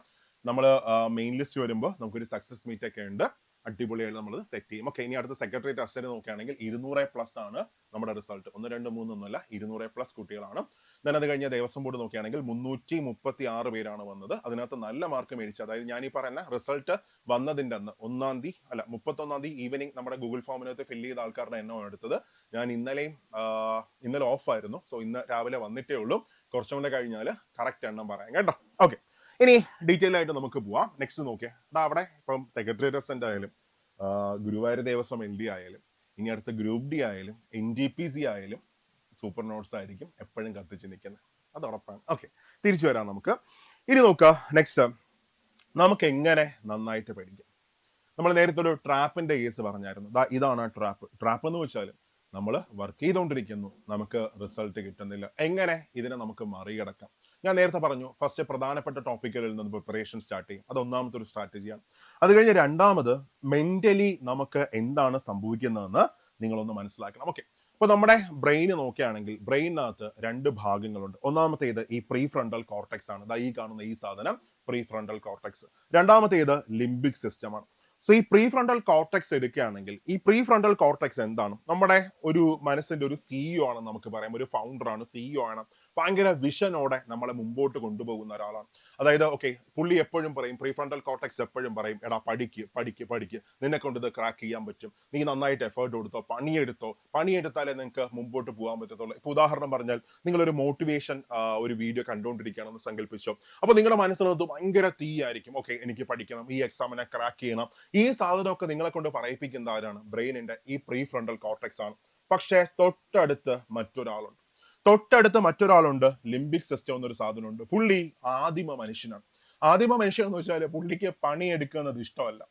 A: നമ്മൾ മെയിൻ ലിസ്റ്റ് വരുമ്പോൾ നമുക്കൊരു സക്സസ് മീറ്റ് ഒക്കെ ഉണ്ട്. അടിപൊളിയായിട്ട് നമ്മൾ സെറ്റ് ചെയ്യും. ഓക്കെ ഇനി അടുത്ത സെക്രട്ടറിയേറ്റ് അസറ്റ് നോക്കുകയാണെങ്കിൽ ഇരുന്നൂറ് പ്ലസ് ആണ് നമ്മുടെ റിസൾട്ട് ഒന്ന് രണ്ട് മൂന്ന് മൂന്നൊന്നുമല്ല ഇരുന്നൂറ് പ്ലസ് കുട്ടികളാണ്. ദെൻ അത് കഴിഞ്ഞ ദേവസ്വം ബോർഡ് നോക്കുകയാണെങ്കിൽ മുന്നൂറ്റി മുപ്പത്തി ആറ് പേരാണ് വന്നത്. അതിനകത്ത് നല്ല മാർക്ക് മേടിച്ചു അതായത് ഞാൻ ഈ പറയുന്ന റിസൾട്ട് വന്നതിന്റെ അന്ന് ഒന്നാം തീയതി അല്ല മുപ്പത്തൊന്നാം തീയതി ഈവനിങ് നമ്മുടെ ഗൂഗിൾ ഫോമിനകത്ത് ഫില്ല് ചെയ്ത ആൾക്കാരുടെ എണ്ണമാണ് എടുത്തത്. ഞാൻ ഇന്നലെയും ഇന്നലെ ഓഫ് ആയിരുന്നു. സോ ഇന്ന് രാവിലെ വന്നിട്ടേ ഉള്ളൂ. കുറച്ചും കൂടെ കഴിഞ്ഞാൽ കറക്റ്റ് എണ്ണം പറയാം. കേട്ടോ? ഓക്കെ ഇനി ഡീറ്റെയിൽ ആയിട്ട് നമുക്ക് പോവാം. നെക്സ്റ്റ് നോക്കിയാൽ അതാ അവിടെ ഇപ്പം സെക്രട്ടറി റെസിഡന്റ് ആയാലും ഗുരുവായൂർ ദേവസ്വം എൽ ഡി ആയാലും ഇനി അടുത്ത ഗ്രൂപ്പ് ഡി ആയാലും എൻ ഡി പി സി ആയാലും സൂപ്പർ നോട്ട്സ് ആയിരിക്കും എപ്പോഴും കത്തിച്ച് നിൽക്കുന്നത്. അത് ഉറപ്പാണ് ഓക്കെ തിരിച്ചു വരാം നമുക്ക്. ഇനി നോക്കുക നെക്സ്റ്റ് നമുക്ക് എങ്ങനെ നന്നായിട്ട് പഠിക്കാം? നമ്മൾ നേരത്തെ ഒരു ട്രാപ്പിന്റെ കേസ് പറഞ്ഞായിരുന്നു. ഇതാണ് ട്രാപ്പ് ട്രാപ്പ് എന്ന് വെച്ചാൽ നമ്മൾ വർക്ക് ചെയ്തുകൊണ്ടിരിക്കുന്നു. നമുക്ക് റിസൾട്ട് കിട്ടുന്നില്ല. എങ്ങനെ ഇതിനെ നമുക്ക് മറികടക്കാം? ഞാൻ നേരത്തെ പറഞ്ഞു ഫസ്റ്റ് പ്രധാനപ്പെട്ട ടോപ്പിക്കുകളിൽ നിന്ന് പ്രിപ്പറേഷൻ സ്റ്റാർട്ട് ചെയ്യും. അത് ഒന്നാമത്തെ ഒരു സ്ട്രാറ്റജിയാണ് അത് കഴിഞ്ഞ് രണ്ടാമത് മെന്റലി നമുക്ക് എന്താണ് സംഭവിക്കുന്നതെന്ന് നിങ്ങളൊന്ന് മനസ്സിലാക്കണം. ഓക്കെ ഇപ്പൊ നമ്മുടെ ബ്രെയിൻ നോക്കുകയാണെങ്കിൽ ബ്രെയിനകത്ത് രണ്ട് ഭാഗങ്ങളുണ്ട്. ഒന്നാമത്തേത് ഈ പ്രീ ഫ്രണ്ടൽ കോർട്ടെക്സ് ആണ് ഈ കാണുന്ന ഈ സാധനം പ്രീ ഫ്രണ്ടൽ കോർട്ടെക്സ് രണ്ടാമത്തേത് ലിംബിക് സിസ്റ്റം ആണ്. സോ ഈ പ്രീ ഫ്രണ്ടൽ കോർട്ടെക്സ് എടുക്കുകയാണെങ്കിൽ ഈ പ്രീ ഫ്രണ്ടൽ കോർട്ടെക്സ് എന്താണ്? നമ്മുടെ ഒരു മനസ്സിന്റെ ഒരു സിഇഒ ആണ് നമുക്ക് പറയാം. ഒരു ഫൗണ്ടർ ആണ് സിഇഒ ആണ്. ഭയങ്കര വിഷനോടെ നമ്മളെ മുമ്പോട്ട് കൊണ്ടുപോകുന്ന ഒരാളാണ്. അതായത് ഓക്കെ പുള്ളി എപ്പോഴും പറയും പ്രീഫ്രണ്ടൽ കോർട്ടക്സ് എപ്പോഴും പറയും എടാ പഠിക്ക് പഠിക്ക് പഠിക്ക്. നിന്നെ കൊണ്ട് ഇത് ക്രാക്ക് ചെയ്യാൻ പറ്റും. നീ നന്നായിട്ട് എഫേർട്ട് കൊടുത്തോ പണിയെടുത്തോ. പണിയെടുത്താലേ നിങ്ങൾക്ക് മുമ്പോട്ട് പോകാൻ പറ്റത്തുള്ളൂ. ഇപ്പൊ ഉദാഹരണം പറഞ്ഞാൽ നിങ്ങളൊരു മോട്ടിവേഷൻ ഒരു വീഡിയോ കണ്ടുകൊണ്ടിരിക്കുകയാണെന്ന് സങ്കല്പിച്ചോ അപ്പൊ നിങ്ങളുടെ മനസ്സിനകത്ത് ഭയങ്കര തീയായിരിക്കും. ഓക്കെ എനിക്ക് പഠിക്കണം. ഈ എക്സാമിനെ ക്രാക്ക് ചെയ്യണം. ഈ സാധനമൊക്കെ നിങ്ങളെ കൊണ്ട് പറയിപ്പിക്കുന്ന ആരാണ്? ബ്രെയിനിന്റെ ഈ പ്രീ ഫ്രണ്ടൽ കോർട്ടക്സ് ആണ്. പക്ഷേ തൊട്ടടുത്ത് മറ്റൊരാളുണ്ട്. തൊട്ടടുത്ത് മറ്റൊരാളുണ്ട്. ലിംബിക് സിസ്റ്റം എന്നൊരു സാധനമുണ്ട്. പുള്ളി ആദിമ മനുഷ്യനാണ്. ആദിമ മനുഷ്യൻ എന്ന് വെച്ചാൽ പുള്ളിക്ക് പണിയെടുക്കുന്നത് ഇഷ്ടമല്ല.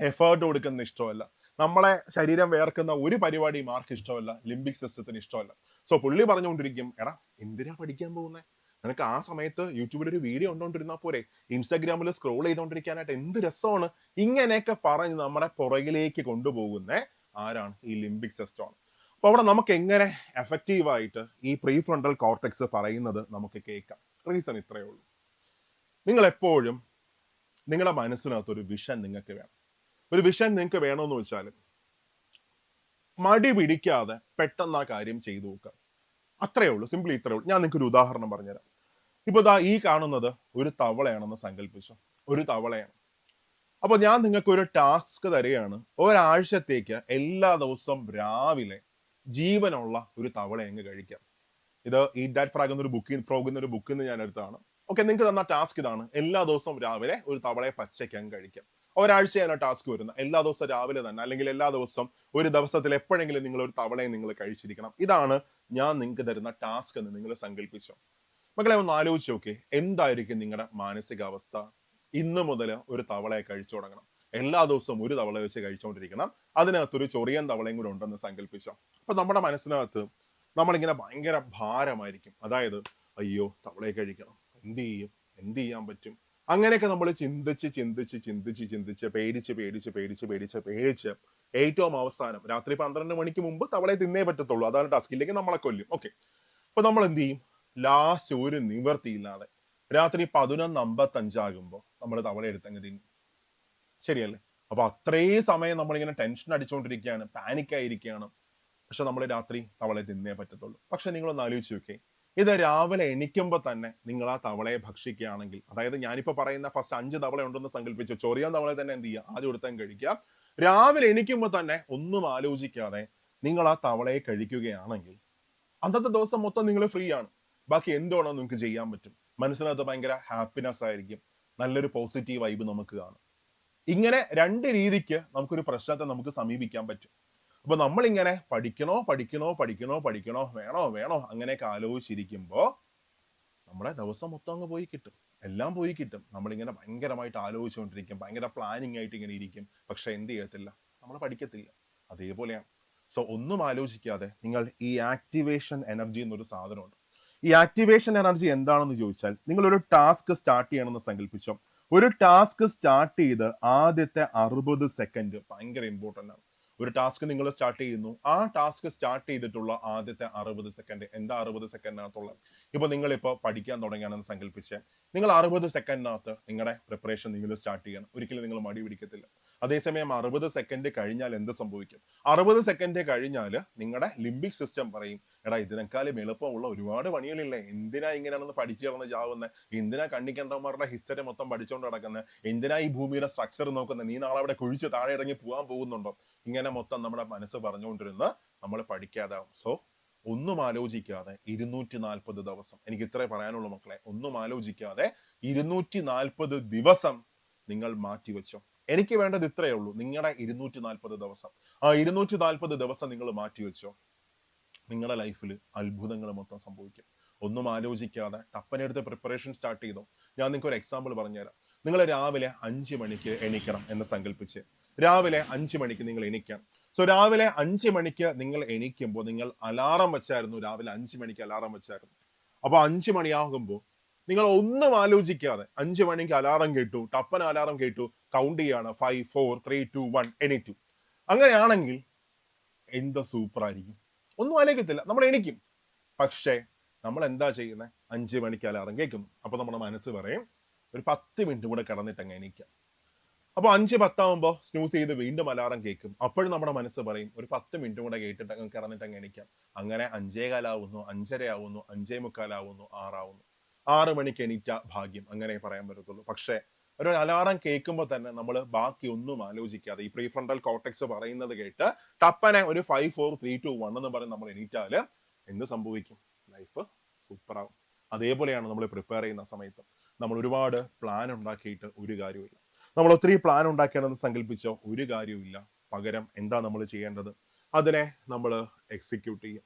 A: എഫേർട്ട് കൊടുക്കുന്നത് ഇഷ്ടമല്ല. നമ്മളെ ശരീരം വേർക്കുന്ന ഒരു പരിപാടി മാർക്ക് ഇഷ്ടമല്ല. ലിംബിക് സിസ്റ്റത്തിന് ഇഷ്ടമല്ല. സോ പുള്ളി പറഞ്ഞുകൊണ്ടിരിക്കും എടാ എന്തിനാ പഠിക്കാൻ പോകുന്നത് നിനക്ക് ആ സമയത്ത് യൂട്യൂബിൽ ഒരു വീഡിയോ ഉണ്ടോണ്ടിരുന്നാൽ പോരെ. ഇൻസ്റ്റാഗ്രാമിൽ സ്ക്രോൾ ചെയ്തുകൊണ്ടിരിക്കാനായിട്ട് എന്ത് രസമാണ്? ഇങ്ങനെയൊക്കെ പറഞ്ഞ് നമ്മളെ പുറകിലേക്ക് കൊണ്ടുപോകുന്ന ആരാണ്? ഈ ലിംബിക് സിസ്റ്റം അപ്പൊ അവിടെ നമുക്ക് എങ്ങനെ എഫക്റ്റീവായിട്ട് ഈ പ്രീ ഫ്രണ്ടൽ കോർട്ടെക്സ് പറയുന്നത് നമുക്ക് കേൾക്കാം. റീസൺ ഇത്രയേ ഉള്ളൂ. നിങ്ങൾ എപ്പോഴും നിങ്ങളുടെ മനസ്സിനകത്ത് ഒരു വിഷൻ നിങ്ങൾക്ക് വേണം. ഒരു വിഷൻ നിങ്ങൾക്ക് വേണമെന്ന് വെച്ചാൽ മടി പിടിക്കാതെ പെട്ടെന്ന് ആ കാര്യം ചെയ്തു നോക്കുക. അത്രയേ ഉള്ളൂ. സിമ്പിളി ഇത്രയേ ഉള്ളൂ. ഞാൻ നിങ്ങൾക്ക് ഒരു ഉദാഹരണം പറഞ്ഞുതരാം. ഇപ്പൊ ദാ ഈ കാണുന്നത് ഒരു തവളയാണെന്ന് സങ്കല്പിച്ചു ഒരു തവളയാണ്. അപ്പൊ ഞാൻ നിങ്ങൾക്ക് ഒരു ടാസ്ക് തരികയാണ്. ഒരാഴ്ചത്തേക്ക് എല്ലാ ദിവസവും രാവിലെ ജീവനുള്ള ഒരു തവള എങ്ങ് കഴിക്കാം. ഇത് ഈ ഡാറ്റ് ഫ്രാഗ് എന്നൊരു ബുക്കിൽ ഫ്രോഗ് എന്നൊരു ബുക്കിൽ നിന്ന് ഞാൻ എടുത്താണ്. ഓക്കെ നിങ്ങൾക്ക് തന്ന ടാസ്ക് ഇതാണ്. എല്ലാ ദിവസവും രാവിലെ ഒരു തവളയെ പച്ചയ്ക്ക് അങ്ങ് കഴിക്കാം. ഒരാഴ്ചയാണ് ടാസ്ക് വരുന്നത്. എല്ലാ ദിവസവും രാവിലെ തന്നെ അല്ലെങ്കിൽ എല്ലാ ദിവസവും ഒരു ദിവസത്തിൽ എപ്പോഴെങ്കിലും നിങ്ങൾ ഒരു തവളയെ നിങ്ങൾ കഴിച്ചിരിക്കണം. ഇതാണ് ഞാൻ നിങ്ങൾക്ക് തരുന്ന ടാസ്ക് എന്ന് നിങ്ങൾ സങ്കല്പിച്ചോ മക്കളെ ഒന്ന് ആലോചിച്ച് നോക്കേ എന്തായിരിക്കും നിങ്ങളുടെ മാനസികാവസ്ഥ? ഇന്നു മുതൽ ഒരു തവളയെ കഴിച്ചു തുടങ്ങണം. എല്ലാ ദിവസവും ഒരു തവള വെച്ച് കഴിച്ചുകൊണ്ടിരിക്കണം അതിനകത്തൊരു ചൊറിയൻ തവളയും കൂടെ ഉണ്ടെന്ന് സങ്കല്പിച്ചോ അപ്പൊ നമ്മുടെ മനസ്സിനകത്ത് നമ്മളിങ്ങനെ ഭയങ്കര ഭാരമായിരിക്കും. അതായത് അയ്യോ തവളയെ കഴിക്കണം. എന്ത് ചെയ്യും? എന്ത് ചെയ്യാൻ പറ്റും? അങ്ങനെയൊക്കെ നമ്മൾ ചിന്തിച്ച് ചിന്തിച്ച് ചിന്തിച്ച് ചിന്തിച്ച് പേടിച്ച് പേടിച്ച് പേടിച്ച് പേടിച്ച് പേടിച്ച് ഏറ്റവും അവസാനം രാത്രി പന്ത്രണ്ട് മണിക്ക് മുമ്പ് തവളയെ തിന്നേ പറ്റത്തുള്ളൂ. അതാണ് ടാസ്ക് ഇല്ലെങ്കിൽ നമ്മളെ കൊല്ലും. ഓക്കെ. അപ്പൊ നമ്മൾ എന്ത് ചെയ്യും? ലാസ്റ്റ് ഒരു നിവർത്തിയില്ലാതെ രാത്രി പതിനൊന്ന് അമ്പത്തഞ്ചാകുമ്പോൾ നമ്മൾ തവള എടുത്തങ്ങ് തിന്നും. ശരിയല്ലേ? അപ്പൊ അത്രയും സമയം നമ്മളിങ്ങനെ ടെൻഷൻ അടിച്ചുകൊണ്ടിരിക്കുകയാണ് പാനിക് ആയിരിക്കുകയാണ്. പക്ഷെ നമ്മൾ രാത്രി തവളയെ തിന്നേ പറ്റത്തുള്ളൂ. പക്ഷെ നിങ്ങളൊന്ന് ആലോചിച്ച് നോക്കേ ഇത് രാവിലെ എണിക്കുമ്പോൾ തന്നെ നിങ്ങൾ ആ തവളയെ ഭക്ഷിക്കുകയാണെങ്കിൽ അതായത് ഞാനിപ്പോ പറയുന്ന ഫസ്റ്റ് അഞ്ച് തവള ഉണ്ടെന്ന് സങ്കല്പിച്ചു ചൊറിയാൻ തവളയെ തന്നെ എന്ത് ചെയ്യുക? ആദ്യം എടുത്താൽ കഴിക്കുക. രാവിലെ എണിക്കുമ്പോൾ തന്നെ ഒന്നും ആലോചിക്കാതെ നിങ്ങൾ ആ തവളയെ കഴിക്കുകയാണെങ്കിൽ അന്നത്തെ ദിവസം മൊത്തം നിങ്ങൾ ഫ്രീ ആണ്. ബാക്കി എന്തുവാണോ നിങ്ങൾക്ക് ചെയ്യാൻ പറ്റും. മനസ്സിനകത്ത് ഭയങ്കര ഹാപ്പിനെസ് ആയിരിക്കും. നല്ലൊരു പോസിറ്റീവ് വൈബ് നമുക്ക് കാണും. ഇങ്ങനെ രണ്ട് രീതിക്ക് നമുക്കൊരു പ്രശ്നത്തെ നമുക്ക് സമീപിക്കാൻ പറ്റും. അപ്പൊ നമ്മളിങ്ങനെ പഠിക്കണോ പഠിക്കണോ പഠിക്കണോ പഠിക്കണോ വേണോ വേണോ അങ്ങനെയൊക്കെ ആലോചിച്ചിരിക്കുമ്പോ നമ്മുടെ ദിവസം മൊത്തം അങ്ങ് പോയി കിട്ടും. എല്ലാം പോയി കിട്ടും. നമ്മളിങ്ങനെ ഭയങ്കരമായിട്ട് ആലോചിച്ചുകൊണ്ടിരിക്കും. ഭയങ്കര പ്ലാനിങ് ആയിട്ട് ഇങ്ങനെ ഇരിക്കും. പക്ഷെ എന്ത് ചെയ്യത്തില്ല? നമ്മൾ പഠിക്കത്തില്ല. അതേപോലെയാണ്. സോ ഒന്നും ആലോചിക്കാതെ നിങ്ങൾ ഈ ആക്ടിവേഷൻ എനർജി എന്നൊരു സാധനമുണ്ട്. ഈ ആക്ടിവേഷൻ എനർജി എന്താണെന്ന് ചോദിച്ചാൽ നിങ്ങൾ ഒരു ടാസ്ക് സ്റ്റാർട്ട് ചെയ്യണമെന്ന് സങ്കല്പിച്ചോ ഒരു ടാസ്ക് സ്റ്റാർട്ട് ചെയ്ത് ആദ്യത്തെ അറുപത് സെക്കൻഡ് ഭയങ്കര ഇമ്പോർട്ടന്റ് ആണ്. ഒരു ടാസ്ക് നിങ്ങൾ സ്റ്റാർട്ട് ചെയ്യുന്നു. ആ ടാസ്ക് സ്റ്റാർട്ട് ചെയ്തിട്ടുള്ള ആദ്യത്തെ അറുപത് സെക്കൻഡ് എന്താ അറുപത് സെക്കൻഡിനകത്തുള്ള ഇപ്പൊ നിങ്ങൾ ഇപ്പോൾ പഠിക്കാൻ തുടങ്ങിയാണെന്ന് സങ്കല്പിച്ച് നിങ്ങൾ അറുപത് സെക്കൻഡിനകത്ത് നിങ്ങളുടെ പ്രിപ്പറേഷൻ നിങ്ങൾ സ്റ്റാർട്ട് ചെയ്യണം. ഒരിക്കലും നിങ്ങൾ മടി പിടിക്കത്തില്ല. അതേസമയം അറുപത് സെക്കൻഡ് കഴിഞ്ഞാൽ എന്ത് സംഭവിക്കും? അറുപത് സെക്കൻഡ് കഴിഞ്ഞാൽ നിങ്ങളുടെ ലിംബിക് സിസ്റ്റം പറയും എടാ ഇതിനേക്കാളും എളുപ്പമുള്ള ഒരുപാട് പണികളില്ലേ. എന്തിനാ ഇങ്ങനെയാണെന്ന് പഠിച്ചു കിടന്ന് ചാവുന്നത് എന്തിനാ കണ്ണിക്കണ്ടവന്മാരുടെ ഹിസ്റ്ററി മൊത്തം പഠിച്ചുകൊണ്ട് നടക്കുന്നത് എന്തിനാ ഈ ഭൂമിയുടെ സ്ട്രക്ചർ നോക്കുന്നത് നീ നാളെ അവിടെ കുഴിച്ച് താഴെ ഇറങ്ങി പോകാൻ പോകുന്നുണ്ടോ? ഇങ്ങനെ മൊത്തം നമ്മുടെ മനസ്സ് പറഞ്ഞുകൊണ്ടിരുന്ന് നമ്മൾ പഠിക്കാതാവും. സോ ഒന്നും ആലോചിക്കാതെ ഇരുന്നൂറ്റി നാൽപ്പത് ദിവസം. എനിക്ക് ഇത്രേ പറയാനുള്ളൂ മക്കളെ. ഒന്നും ആലോചിക്കാതെ ഇരുന്നൂറ്റി നാൽപ്പത് ദിവസം നിങ്ങൾ മാറ്റിവെച്ചോ. എനിക്ക് വേണ്ടത് ഇത്രയേ ഉള്ളൂ. നിങ്ങളുടെ ഇരുന്നൂറ്റി നാൽപ്പത് ദിവസം. ആ ഇരുന്നൂറ്റി നാൽപ്പത് ദിവസം നിങ്ങൾ മാറ്റി വെച്ചോ. നിങ്ങളുടെ ലൈഫിൽ അത്ഭുതങ്ങൾ മൊത്തം സംഭവിക്കും. ഒന്നും ആലോചിക്കാതെ ടപ്പനെടുത്ത് പ്രിപ്പറേഷൻ സ്റ്റാർട്ട് ചെയ്തോ. ഞാൻ നിങ്ങൾക്ക് ഒരു എക്സാമ്പിൾ പറഞ്ഞുതരാം. നിങ്ങൾ രാവിലെ അഞ്ച് മണിക്ക് എണീക്കണം എന്ന് സങ്കല്പിച്ച് രാവിലെ അഞ്ച് മണിക്ക് നിങ്ങൾ എണീക്കണം സോ രാവിലെ അഞ്ച് മണിക്ക് നിങ്ങൾ എണീക്കുമ്പോൾ നിങ്ങൾ അലാറം വെച്ചായിരുന്നു. രാവിലെ അഞ്ച് മണിക്ക് അലാറം വെച്ചായിരുന്നു. അപ്പൊ അഞ്ച് മണിയാകുമ്പോൾ നിങ്ങൾ ഒന്നും ആലോചിക്കാതെ അഞ്ച് മണിക്ക് അലാറം കേട്ടു ടപ്പൻ അലാറം കേട്ടു കൗണ്ട് ചെയ്യാണ്. Five four three two one എണീറ്റു അങ്ങനെയാണെങ്കിൽ എന്ത് സൂപ്പർ ആയിരിക്കും? ഒന്നും ആലോചിക്കത്തില്ല. നമ്മൾ എണീക്കും. പക്ഷേ നമ്മൾ എന്താ ചെയ്യുന്നത് അഞ്ച് മണിക്ക് അലാറം കേൾക്കുന്നു. അപ്പൊ നമ്മുടെ മനസ്സ് പറയും ഒരു പത്ത് മിനിറ്റ് കൂടെ കിടന്നിട്ട് അങ്ങ് എണീക്കാം. അപ്പൊ അഞ്ച് പത്താവുമ്പോൾ സ്നൂസ് ചെയ്ത് വീണ്ടും അലാറം കേൾക്കും. അപ്പോഴും നമ്മുടെ മനസ്സ് പറയും ഒരു പത്ത് മിനിറ്റ് കൂടെ കേട്ടിട്ട് അങ്ങ് കിടന്നിട്ട് അങ്ങ് എണീക്കാം. അങ്ങനെ അഞ്ചേ കാലാവുന്നു അഞ്ചര ആവുന്നു അഞ്ചേ മുക്കാലാവുന്നു ആറാവുന്നു. ആറ് മണിക്ക് എണീറ്റ ഭാഗ്യം. അങ്ങനെ പറയാൻ പറ്റത്തുള്ളൂ. പക്ഷെ ഒരു അലാറം കേൾക്കുമ്പോൾ തന്നെ നമ്മൾ ബാക്കി ഒന്നും ആലോചിക്കാതെ ഈ പ്രീഫ്രണ്ടൽ കോട്ടക്സ് പറയുന്നത് കേട്ട് ടപ്പനെ ഒരു five four three two one എന്ന് പറഞ്ഞ് നമ്മൾ എണീറ്റാൽ എന്ത് സംഭവിക്കും? ലൈഫ് സൂപ്പർ ആവും. അതേപോലെയാണ് നമ്മൾ പ്രിപ്പയർ ചെയ്യുന്ന സമയത്ത്. നമ്മൾ ഒരുപാട് പ്ലാൻ ഉണ്ടാക്കിയിട്ട് ഒരു കാര്യമില്ല നമ്മൾ ഒത്തിരി പ്ലാൻ ഉണ്ടാക്കിയാണെന്ന് സങ്കല്പിച്ചോ ഒരു കാര്യമില്ല പകരം എന്താ നമ്മൾ ചെയ്യേണ്ടത്? അതിനെ നമ്മൾ എക്സിക്യൂട്ട് ചെയ്യും.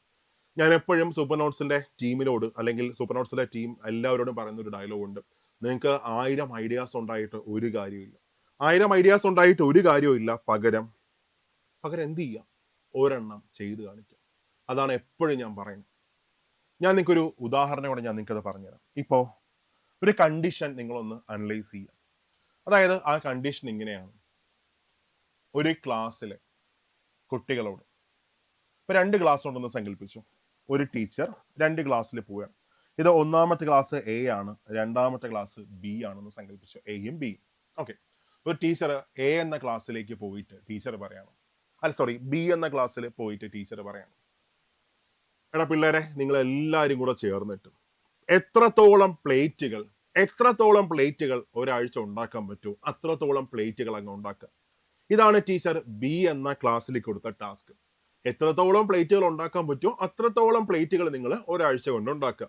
A: ഞാൻ എപ്പോഴും സൂപ്പർ നോട്ട്സിന്റെ ടീമിനോട് അല്ലെങ്കിൽ സൂപ്പർ നോട്ട്സിലെ ടീം എല്ലാവരോടും പറയുന്ന ഒരു ഡയലോഗ് ഉണ്ട് നിങ്ങൾക്ക് ആയിരം ഐഡിയാസ് ഉണ്ടായിട്ട് ഒരു കാര്യമില്ല ആയിരം ഐഡിയാസ് ഉണ്ടായിട്ട് ഒരു കാര്യമില്ല പകരം പകരം എന്ത് ചെയ്യുക ഒരെണ്ണം ചെയ്ത് കാണിക്കുക അതാണ് എപ്പോഴും ഞാൻ പറയുന്നത്. ഞാൻ നിങ്ങൾക്കൊരു ഉദാഹരണം കൂടെ ഞാൻ നിങ്ങൾക്കത് പറഞ്ഞുതരാം. ഇപ്പോൾ ഒരു കണ്ടീഷൻ നിങ്ങളൊന്ന് അനലൈസ് ചെയ്യുക അതായത് ആ കണ്ടീഷൻ ഇങ്ങനെയാണ്. ഒരു ക്ലാസ്സിലെ കുട്ടികളോട്. ഇപ്പൊ രണ്ട് ക്ലാസ് ഉണ്ടെന്ന് സങ്കല്പിച്ചു ഒരു ടീച്ചർ രണ്ട് ക്ലാസ്സിൽ പോവുകയാണ് ഇത് ഒന്നാമത്തെ ക്ലാസ് എ ആണ് രണ്ടാമത്തെ ക്ലാസ് ബി ആണെന്ന് സങ്കല്പിച്ചു എയും ബിയും ഓക്കെ ഒരു ടീച്ചർ എ എന്ന ക്ലാസ്സിലേക്ക് പോയിട്ട് ടീച്ചർ പറയാണ്. അല്ല സോറി ബി എന്ന ക്ലാസ്സിൽ പോയിട്ട് ടീച്ചർ പറയാണ്. എടാ പിള്ളേരെ നിങ്ങൾ എല്ലാവരും കൂടെ ചേർന്നിട്ട് എത്രത്തോളം പ്ലേറ്റുകൾ എത്രത്തോളം പ്ലേറ്റുകൾ ഒരാഴ്ച ഉണ്ടാക്കാൻ പറ്റുമോ അത്രത്തോളം പ്ലേറ്റുകൾ അങ്ങ് ഉണ്ടാക്കുക. ഇതാണ് ടീച്ചർ ബി എന്ന ക്ലാസ്സിൽ കൊടുത്ത ടാസ്ക് എത്രത്തോളം പ്ലേറ്റുകൾ ഉണ്ടാക്കാൻ പറ്റുമോ അത്രത്തോളം പ്ലേറ്റുകൾ നിങ്ങൾ ഒരാഴ്ച കൊണ്ട് ഉണ്ടാക്കുക.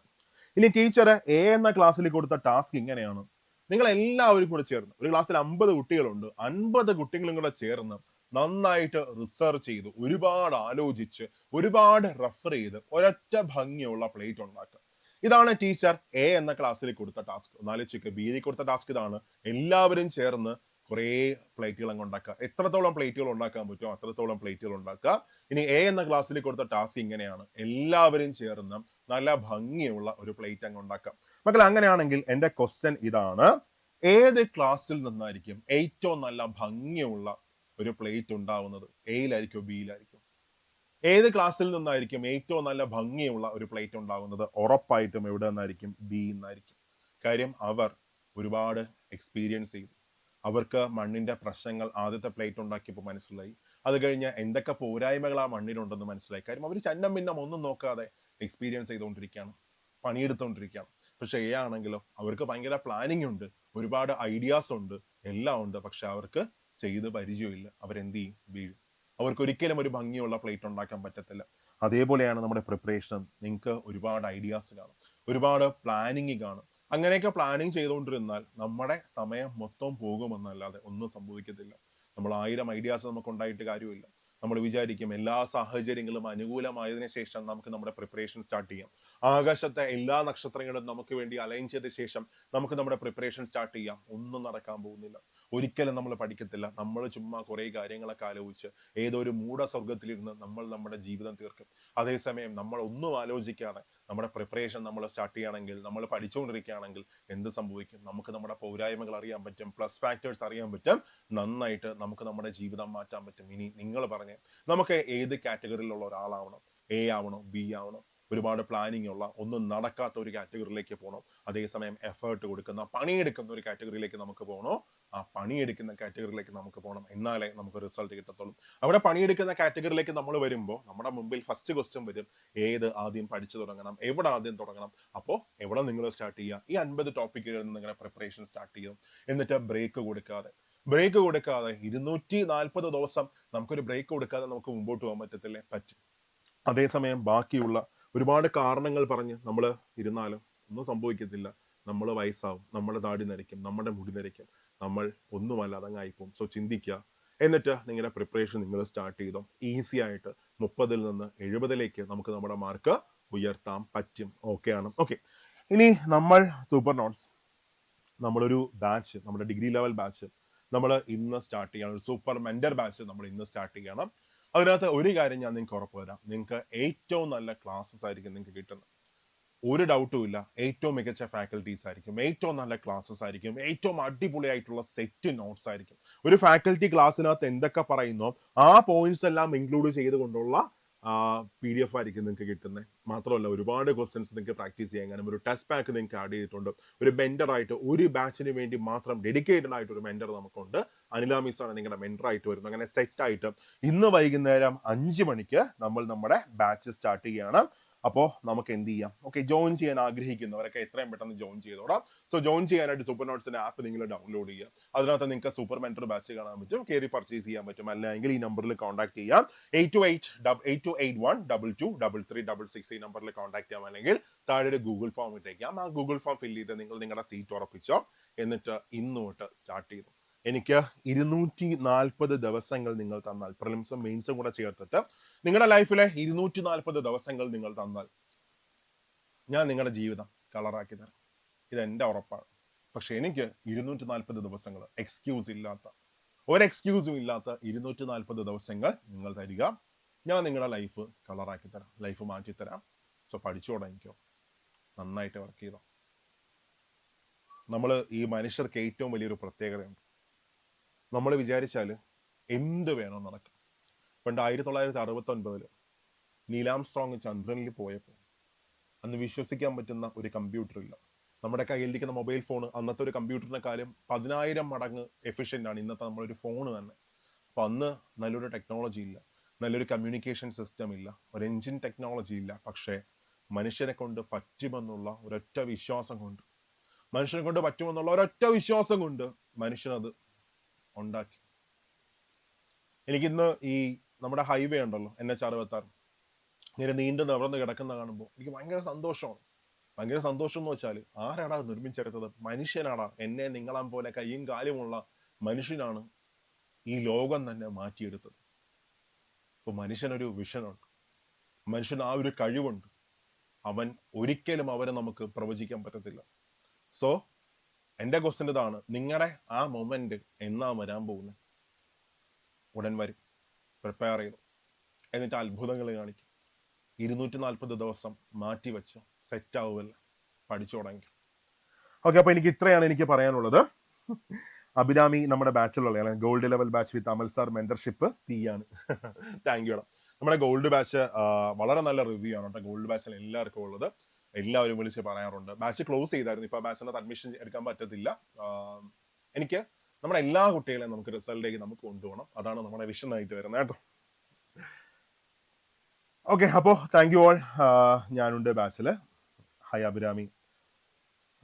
A: ഇനി ടീച്ചർ എ എന്ന ക്ലാസ്സിൽ കൊടുത്ത ടാസ്ക് ഇങ്ങനെയാണ്. നിങ്ങൾ എല്ലാവരും കൂടെ ചേർന്ന് ഒരു ക്ലാസ്സിൽ അമ്പത് കുട്ടികളുണ്ട് അൻപത് കുട്ടികളും കൂടെ ചേർന്ന് നന്നായിട്ട് റിസർച്ച് ചെയ്ത് ഒരുപാട് ആലോചിച്ച് ഒരുപാട് റെഫർ ചെയ്ത് ഒരൊറ്റ ഭംഗിയുള്ള പ്ലേറ്റ് ഉണ്ടാക്കുക. ഇതാണ് ടീച്ചർ എ എന്ന ക്ലാസ്സിൽ കൊടുത്ത ടാസ്ക് ഒന്നാലോചിക്കുക ബിയിൽ കൊടുത്ത ടാസ്ക് ഇതാണ്. എല്ലാവരും ചേർന്ന് കുറേ പ്ലേറ്റുകൾ അങ്ങ് ഉണ്ടാക്കുക. എത്രത്തോളം പ്ലേറ്റുകൾ ഉണ്ടാക്കാൻ പറ്റുമോ അത്രത്തോളം പ്ലേറ്റുകൾ ഉണ്ടാക്കുക. ഇനി എ എന്ന ക്ലാസ്സിൽ കൊടുത്ത ടാസ്ക് ഇങ്ങനെയാണ്. എല്ലാവരും ചേർന്ന് നല്ല ഭംഗിയുള്ള ഒരു പ്ലേറ്റ് അങ്ങ് ഉണ്ടാക്കാം. മക്കൾ അങ്ങനെയാണെങ്കിൽ എന്റെ ക്വസ്റ്റ്യൻ ഇതാണ്. ഏത് ക്ലാസ്സിൽ നിന്നായിരിക്കും ഏറ്റവും നല്ല ഭംഗിയുള്ള ഒരു പ്ലേറ്റ് ഉണ്ടാവുന്നത്? എയിലായിരിക്കും ബിയിലായിരിക്കും ഏത് ക്ലാസ്സിൽ നിന്നായിരിക്കും ഏറ്റവും നല്ല ഭംഗിയുള്ള ഒരു പ്ലേറ്റ് ഉണ്ടാകുന്നത് ഉറപ്പായിട്ടും എവിടെ നിന്നായിരിക്കും? ബി എന്നായിരിക്കും കാര്യം അവർ ഒരുപാട് എക്സ്പീരിയൻസ് ചെയ്തു. അവർക്ക് മണ്ണിന്റെ പ്രശ്നങ്ങൾ ആദ്യത്തെ പ്ലേറ്റ് ഉണ്ടാക്കിയപ്പോൾ മനസ്സിലായി. അത് കഴിഞ്ഞ് എന്തൊക്കെ പോരായ്മകൾ ആ മണ്ണിനുണ്ടെന്ന് മനസ്സിലായി. കാര്യം അവർ ചന്നം ഭിന്നം ഒന്നും നോക്കാതെ എക്സ്പീരിയൻസ് ചെയ്തുകൊണ്ടിരിക്കുകയാണ് പണിയെടുത്തുകൊണ്ടിരിക്കുകയാണ്. പക്ഷെ എ ആണെങ്കിലോ അവർക്ക് ഭയങ്കര പ്ലാനിങ് ഉണ്ട് ഒരുപാട് ഐഡിയാസ് ഉണ്ട് എല്ലാം ഉണ്ട്. പക്ഷെ അവർക്ക് ചെയ്ത് പരിചയമില്ല. അവരെന്ത് ചെയ്യും? വീഴും. അവർക്ക് ഒരിക്കലും ഒരു ഭംഗിയുള്ള പ്ലേറ്റ് ഉണ്ടാക്കാൻ പറ്റത്തില്ല. അതേപോലെയാണ് നമ്മുടെ പ്രിപ്പറേഷൻ നിങ്ങൾക്ക് ഒരുപാട് ഐഡിയാസ് കാണും ഒരുപാട് പ്ലാനിങ് കാണും. അങ്ങനെയൊക്കെ പ്ലാനിങ് ചെയ്തുകൊണ്ടിരുന്നാൽ നമ്മുടെ സമയം മൊത്തം പോകുമെന്നല്ലാതെ ഒന്നും സംഭവിക്കത്തില്ല. നമ്മൾ ആയിരം ഐഡിയാസ് നമുക്ക് ഉണ്ടായിട്ട് കാര്യമില്ല. നമ്മൾ വിചാരിക്കും എല്ലാ സാഹചര്യങ്ങളും അനുകൂലമായതിനു ശേഷം നമുക്ക് നമ്മുടെ പ്രിപ്പറേഷൻ സ്റ്റാർട്ട് ചെയ്യാം. ആകാശത്തെ എല്ലാ നക്ഷത്രങ്ങളും നമുക്ക് വേണ്ടി അലൈൻ ചെയ്ത ശേഷം നമുക്ക് നമ്മുടെ പ്രിപ്പറേഷൻ സ്റ്റാർട്ട് ചെയ്യാം. ഒന്നും നടക്കാൻ പോകുന്നില്ല. ഒരിക്കലും നമ്മൾ പഠിക്കത്തില്ല. നമ്മൾ ചുമ്മാ കുറേ കാര്യങ്ങളൊക്കെ ആലോചിച്ച് ഏതോ ഒരു മൂഢസ്വർഗത്തിലിരുന്ന് നമ്മൾ നമ്മുടെ ജീവിതം തീർക്കും. അതേസമയം നമ്മൾ ഒന്നും ആലോചിക്കാതെ നമ്മുടെ പ്രിപ്പറേഷൻ നമ്മൾ സ്റ്റാർട്ട് ചെയ്യുകയാണെങ്കിൽ നമ്മൾ പഠിച്ചുകൊണ്ടിരിക്കുകയാണെങ്കിൽ എന്ത് സംഭവിക്കും? നമുക്ക് നമ്മുടെ പോരായ്മകൾ അറിയാൻ പറ്റും പ്ലസ് ഫാക്ടേഴ്സ് അറിയാൻ പറ്റും. നന്നായിട്ട് നമുക്ക് നമ്മുടെ ജീവിതം മാറ്റാൻ പറ്റും. ഇനി നിങ്ങൾ പറഞ്ഞ് നമുക്ക് ഏത് കാറ്റഗറിയിലുള്ള ഒരാളാവണം? എ ആവണം? ബി ആവണം? ഒരുപാട് പ്ലാനിങ് ഉള്ള ഒന്നും നടക്കാത്ത ഒരു കാറ്റഗറിയിലേക്ക് പോകണം അതേസമയം എഫേർട്ട് കൊടുക്കുന്ന പണിയെടുക്കുന്ന ഒരു കാറ്റഗറിയിലേക്ക് നമുക്ക് പോകണോ ആ പണിയെടുക്കുന്ന കാറ്റഗറിയിലേക്ക് നമുക്ക് പോകണം എന്നാലേ നമുക്ക് റിസൾട്ട് കിട്ടത്തുള്ളൂ. അവിടെ പണിയെടുക്കുന്ന കാറ്റഗറിയിലേക്ക് നമ്മൾ വരുമ്പോൾ നമ്മുടെ മുമ്പിൽ ഫസ്റ്റ് ക്വസ്റ്റ്യൻ വരും. ഏത് ആദ്യം പഠിച്ചു തുടങ്ങണം? എവിടെ ആദ്യം തുടങ്ങണം? അപ്പോൾ എവിടെ നിങ്ങൾ സ്റ്റാർട്ട് ചെയ്യുക? ഈ അൻപത് ടോപ്പിക്കുകളിൽ നിന്ന് നിങ്ങളുടെ പ്രിപ്പറേഷൻ സ്റ്റാർട്ട് ചെയ്യും. എന്നിട്ട് ബ്രേക്ക് കൊടുക്കാതെ. ബ്രേക്ക് കൊടുക്കാതെ ഇരുന്നൂറ്റി നാൽപ്പത് ദിവസം നമുക്കൊരു ബ്രേക്ക് കൊടുക്കാതെ നമുക്ക് മുമ്പോട്ട് പോകാൻ പറ്റത്തില്ലേ? പറ്റും. അതേസമയം ബാക്കിയുള്ള ഒരുപാട് കാരണങ്ങൾ പറഞ്ഞ് നമ്മൾ ഇരുന്നാലും ഒന്നും സംഭവിക്കത്തില്ല. നമ്മൾ വയസ്സാവും. നമ്മുടെ താടി നരയ്ക്കും. നമ്മുടെ മുടി നരയ്ക്കും. നമ്മൾ ഒന്നുമല്ല അതങ്ങായിപ്പോവും സോ ചിന്തിക്കുക എന്നിട്ട് നിങ്ങളുടെ പ്രിപ്പറേഷൻ നിങ്ങൾ സ്റ്റാർട്ട് ചെയ്തോ. ഈസി ആയിട്ട് മുപ്പതിൽ നിന്ന് എഴുപതിലേക്ക് നമുക്ക് നമ്മുടെ മാർക്ക് ഉയർത്താൻ പറ്റും. ഓക്കെ ആണ്. ഓക്കെ ഇനി നമ്മൾ സൂപ്പർ നോട്ട്സ് നമ്മളൊരു ബാച്ച് നമ്മുടെ ഡിഗ്രി ലെവൽ ബാച്ച് നമ്മൾ ഇന്ന് സ്റ്റാർട്ട് ചെയ്യണം. ഒരു സൂപ്പർ മെന്റർ ബാച്ച് നമ്മൾ ഇന്ന് സ്റ്റാർട്ട് ചെയ്യണം. അതിനകത്ത് ഒരു കാര്യം ഞാൻ നിങ്ങൾക്ക് ഉറപ്പ് തരാം. നിങ്ങൾക്ക് ഏറ്റവും നല്ല ക്ലാസ്സസ് ആയിരിക്കും നിങ്ങൾക്ക് കിട്ടുന്നത്. ഒരു ഡൗട്ടും ഇല്ല. ഏറ്റവും മികച്ച ഫാക്കൽറ്റീസ് ആയിരിക്കും. ഏറ്റവും നല്ല ക്ലാസ്സസ് ആയിരിക്കും. ഏറ്റവും അടിപൊളിയായിട്ടുള്ള സെറ്റ് നോട്ട്സ് ആയിരിക്കും. ഒരു ഫാക്കൽറ്റി ക്ലാസ്സിനകത്ത് എന്തൊക്കെ പറയുന്നോ ആ പോയിന്റ്സ് എല്ലാം ഇൻക്ലൂഡ് ചെയ്തുകൊണ്ടുള്ള പി ഡി എഫ് ആയിരിക്കും നിങ്ങൾക്ക് കിട്ടുന്നത് മാത്രമല്ല ഒരുപാട് ക്വസ്റ്റ്യൻസ് നിങ്ങൾക്ക് പ്രാക്ടീസ് ചെയ്യാൻ കാരണം ഒരു ടെസ്റ്റ് പാക്ക് നിങ്ങൾക്ക് ആഡ് ചെയ്തിട്ടുണ്ട്. ഒരു ആയിട്ട് ഒരു ബാച്ചിന് വേണ്ടി മാത്രം ഡെഡിക്കേറ്റഡ് ആയിട്ട് ഒരു മെന്റർ നമുക്കുണ്ട്. അനില ആണ് നിങ്ങളുടെ മെന്റർ ആയിട്ട് വരുന്നത്. അങ്ങനെ സെറ്റ് ആയിട്ട് ഇന്ന് വൈകുന്നേരം അഞ്ച് മണിക്ക് നമ്മൾ നമ്മുടെ ബാച്ച് സ്റ്റാർട്ട് ചെയ്യുകയാണ് അപ്പോൾ നമുക്ക് എന്ത് ചെയ്യാം? ഓക്കെ ജോയിൻ ചെയ്യാൻ ആഗ്രഹിക്കുന്നവരൊക്കെ എത്രയും പെട്ടെന്ന് ജോയിൻ ചെയ്തോടാം സോ ജോയിൻ ചെയ്യാനായിട്ട് സൂപ്പർ നോട്ട്സിന്റെ ആപ്പ് നിങ്ങൾ ഡൗൺലോഡ് ചെയ്യുക. അതിനകത്ത് നിങ്ങൾക്ക് സൂപ്പർ മെന്റർ ബാച്ച് കാണാൻ പറ്റും. കയറി പർച്ചേസ് ചെയ്യാൻ പറ്റും. അല്ലെങ്കിൽ ഈ നമ്പറിൽ കോൺടാക്ട് ചെയ്യാം. Eight two eight eight two eight one double two double three double six ഈ നമ്പറിൽ കോൺടാക്ട് ചെയ്യാം. അല്ലെങ്കിൽ താഴെ ഒരു ഗൂഗിൾ ഫോം ഇട്ടേക്കാം. ആ ഗൂഗിൾ ഫോം ഫില്ല് ചെയ്ത് നിങ്ങൾ നിങ്ങളുടെ സീറ്റ് ഉറപ്പിച്ചോ. എന്നിട്ട് ഇന്നോട്ട് സ്റ്റാർട്ട് ചെയ്തു. എനിക്ക് ഇരുന്നൂറ്റി നാൽപ്പത് ദിവസങ്ങൾ നിങ്ങൾ തന്നാൽ. പ്രിലിംസും മെയിൻസും കൂടെ ചേർത്തിട്ട് നിങ്ങളുടെ ലൈഫിലെ ഇരുന്നൂറ്റി നാൽപ്പത് ദിവസങ്ങൾ നിങ്ങൾ തന്നാൽ ഞാൻ നിങ്ങളുടെ ജീവിതം കളറാക്കി തരാം. ഇത് എന്റെ ഉറപ്പാണ്. പക്ഷെ എനിക്ക് ഇരുന്നൂറ്റി നാൽപ്പത് ദിവസങ്ങൾ എക്സ്ക്യൂസ് ഇല്ലാത്ത ഒരു എക്സ്ക്യൂസും ഇല്ലാത്ത ഇരുന്നൂറ്റി നാൽപ്പത് ദിവസങ്ങൾ നിങ്ങൾ തരിക. ഞാൻ നിങ്ങളുടെ ലൈഫ് കളറാക്കി തരാം. ലൈഫ് മാറ്റി തരാം. സോ പഠിച്ചോടാ എനിക്കോ. നന്നായിട്ട് വർക്ക് ചെയ്തോ. നമ്മൾ ഈ മനുഷ്യർക്ക് ഏറ്റവും വലിയൊരു പ്രത്യേകതയുണ്ട്. നമ്മൾ വിചാരിച്ചാൽ എന്ത് വേണോ നടക്കും. പണ്ട് ആയിരത്തി തൊള്ളായിരത്തി അറുപത്തി ഒൻപതിൽ നീലാം സ്ട്രോങ് ചന്ദ്രനിൽ പോയപ്പോൾ അന്ന് വിശ്വസിക്കാൻ പറ്റുന്ന ഒരു കമ്പ്യൂട്ടർ ഇല്ല. നമ്മുടെ കയ്യിലിരിക്കുന്ന മൊബൈൽ ഫോൺ അന്നത്തെ ഒരു കമ്പ്യൂട്ടറിനെ കാര്യം പതിനായിരം മടങ്ങ് എഫിഷ്യന്റ് ആണ്. ഇന്നത്തെ നമ്മളൊരു ഫോൺ തന്നെ. അപ്പൊ അന്ന് നല്ലൊരു ടെക്നോളജി ഇല്ല. നല്ലൊരു കമ്മ്യൂണിക്കേഷൻ സിസ്റ്റം ഇല്ല. ഒരു എഞ്ചിൻ ടെക്നോളജി ഇല്ല. പക്ഷേ മനുഷ്യനെ കൊണ്ട് പറ്റുമെന്നുള്ള ഒരൊറ്റ വിശ്വാസം കൊണ്ട് മനുഷ്യനെ കൊണ്ട് പറ്റുമെന്നുള്ള ഒരൊറ്റ വിശ്വാസം കൊണ്ട് മനുഷ്യനത് ഉണ്ടാക്കി. എനിക്കിന്ന് ഈ നമ്മുടെ ഹൈവേ ഉണ്ടല്ലോ എൻ എച്ച് അറുപത്താറ്. ഇങ്ങനെ നീണ്ടു നിവർന്ന് കിടക്കുന്ന കാണുമ്പോൾ എനിക്ക് ഭയങ്കര സന്തോഷമാണ്. ഭയങ്കര സന്തോഷം എന്ന് വെച്ചാൽ ആരാടാ നിർമ്മിച്ചെടുത്തത്? മനുഷ്യനാടാ. എന്നെ നിങ്ങളാൻ പോലെ കൈയും കാലുമുള്ള മനുഷ്യനാണ് ഈ ലോകം തന്നെ മാറ്റിയെടുത്തത്. അപ്പൊ മനുഷ്യനൊരു വിഷനുണ്ട്. മനുഷ്യൻ ആ ഒരു കഴിവുണ്ട്. അവൻ ഒരിക്കലും അവരെ നമുക്ക് പ്രവചിക്കാൻ പറ്റത്തില്ല. സോ എന്റെ ക്വസ്റ്റൻ ഇതാണ് നിങ്ങളുടെ ആ മൊമെന്റ് എന്നാ വരാൻ പോകുന്നത് ഉടൻ വരും. പ്രിപ്പയർ ചെയ്തു. എന്നിട്ട് അത്ഭുതങ്ങൾ കാണിക്കും. ഇരുന്നൂറ്റി നാൽപ്പത് ദിവസം മാറ്റി വെച്ച് സെറ്റ് ആവുമല്ല പഠിച്ചു തുടങ്ങി. ഓക്കെ അപ്പൊ എനിക്ക് ഇത്രയാണ് എനിക്ക് പറയാനുള്ളത്. അഭിരാമി നമ്മുടെ ബാച്ചിലുള്ള gold level batch with Amal sir mentorship തീയാണ്. Thank you നമ്മുടെ ഗോൾഡ് ബാച്ച് വളരെ നല്ല റിവ്യൂ ആണ് കേട്ടോ. ഗോൾഡ് ബാച്ചിൽ എല്ലാവർക്കും ഉള്ളത്. എല്ലാവരും വിളിച്ച് പറയാറുണ്ട്. ബാച്ച് ക്ലോസ് ചെയ്തായിരുന്നു. ഇപ്പൊ ബാച്ചിനകത്ത് അഡ്മിഷൻ എടുക്കാൻ പറ്റത്തില്ല. എനിക്ക് നമ്മുടെ എല്ലാ കുട്ടികളെയും നമുക്ക് റിസൾട്ടിലേക്ക് നമുക്ക് കൊണ്ടുപോകണം. അതാണ് നമ്മുടെ വിഷൻ ആയിട്ട് വരുന്നത് കേട്ടോ. ഓക്കെ അപ്പോൾ താങ്ക് യു ഓൾ ഞാനുണ്ട് ബാച്ചിൽ. ഹായ് അഭിരാമി.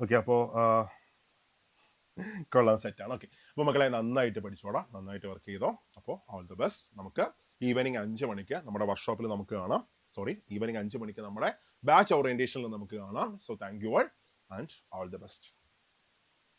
A: ഓക്കെ അപ്പോൾ കൊള്ളാം സെറ്റാണ് ഓക്കെ അപ്പോൾ മക്കളെ നന്നായിട്ട് പഠിച്ചോടാം നന്നായിട്ട് വർക്ക് ചെയ്തോ. അപ്പോൾ ഓൾ ദി ബെസ്റ്റ് നമുക്ക് ഈവനിങ് അഞ്ച് മണിക്ക് നമ്മുടെ വർക്ക്ഷോപ്പിൽ നമുക്ക് കാണാം. സോറി ഈവനിങ് അഞ്ച് മണിക്ക് നമ്മുടെ ബാച്ച് ഓറിയന്റേഷനിൽ നമുക്ക് കാണാം. So thank you all and all the best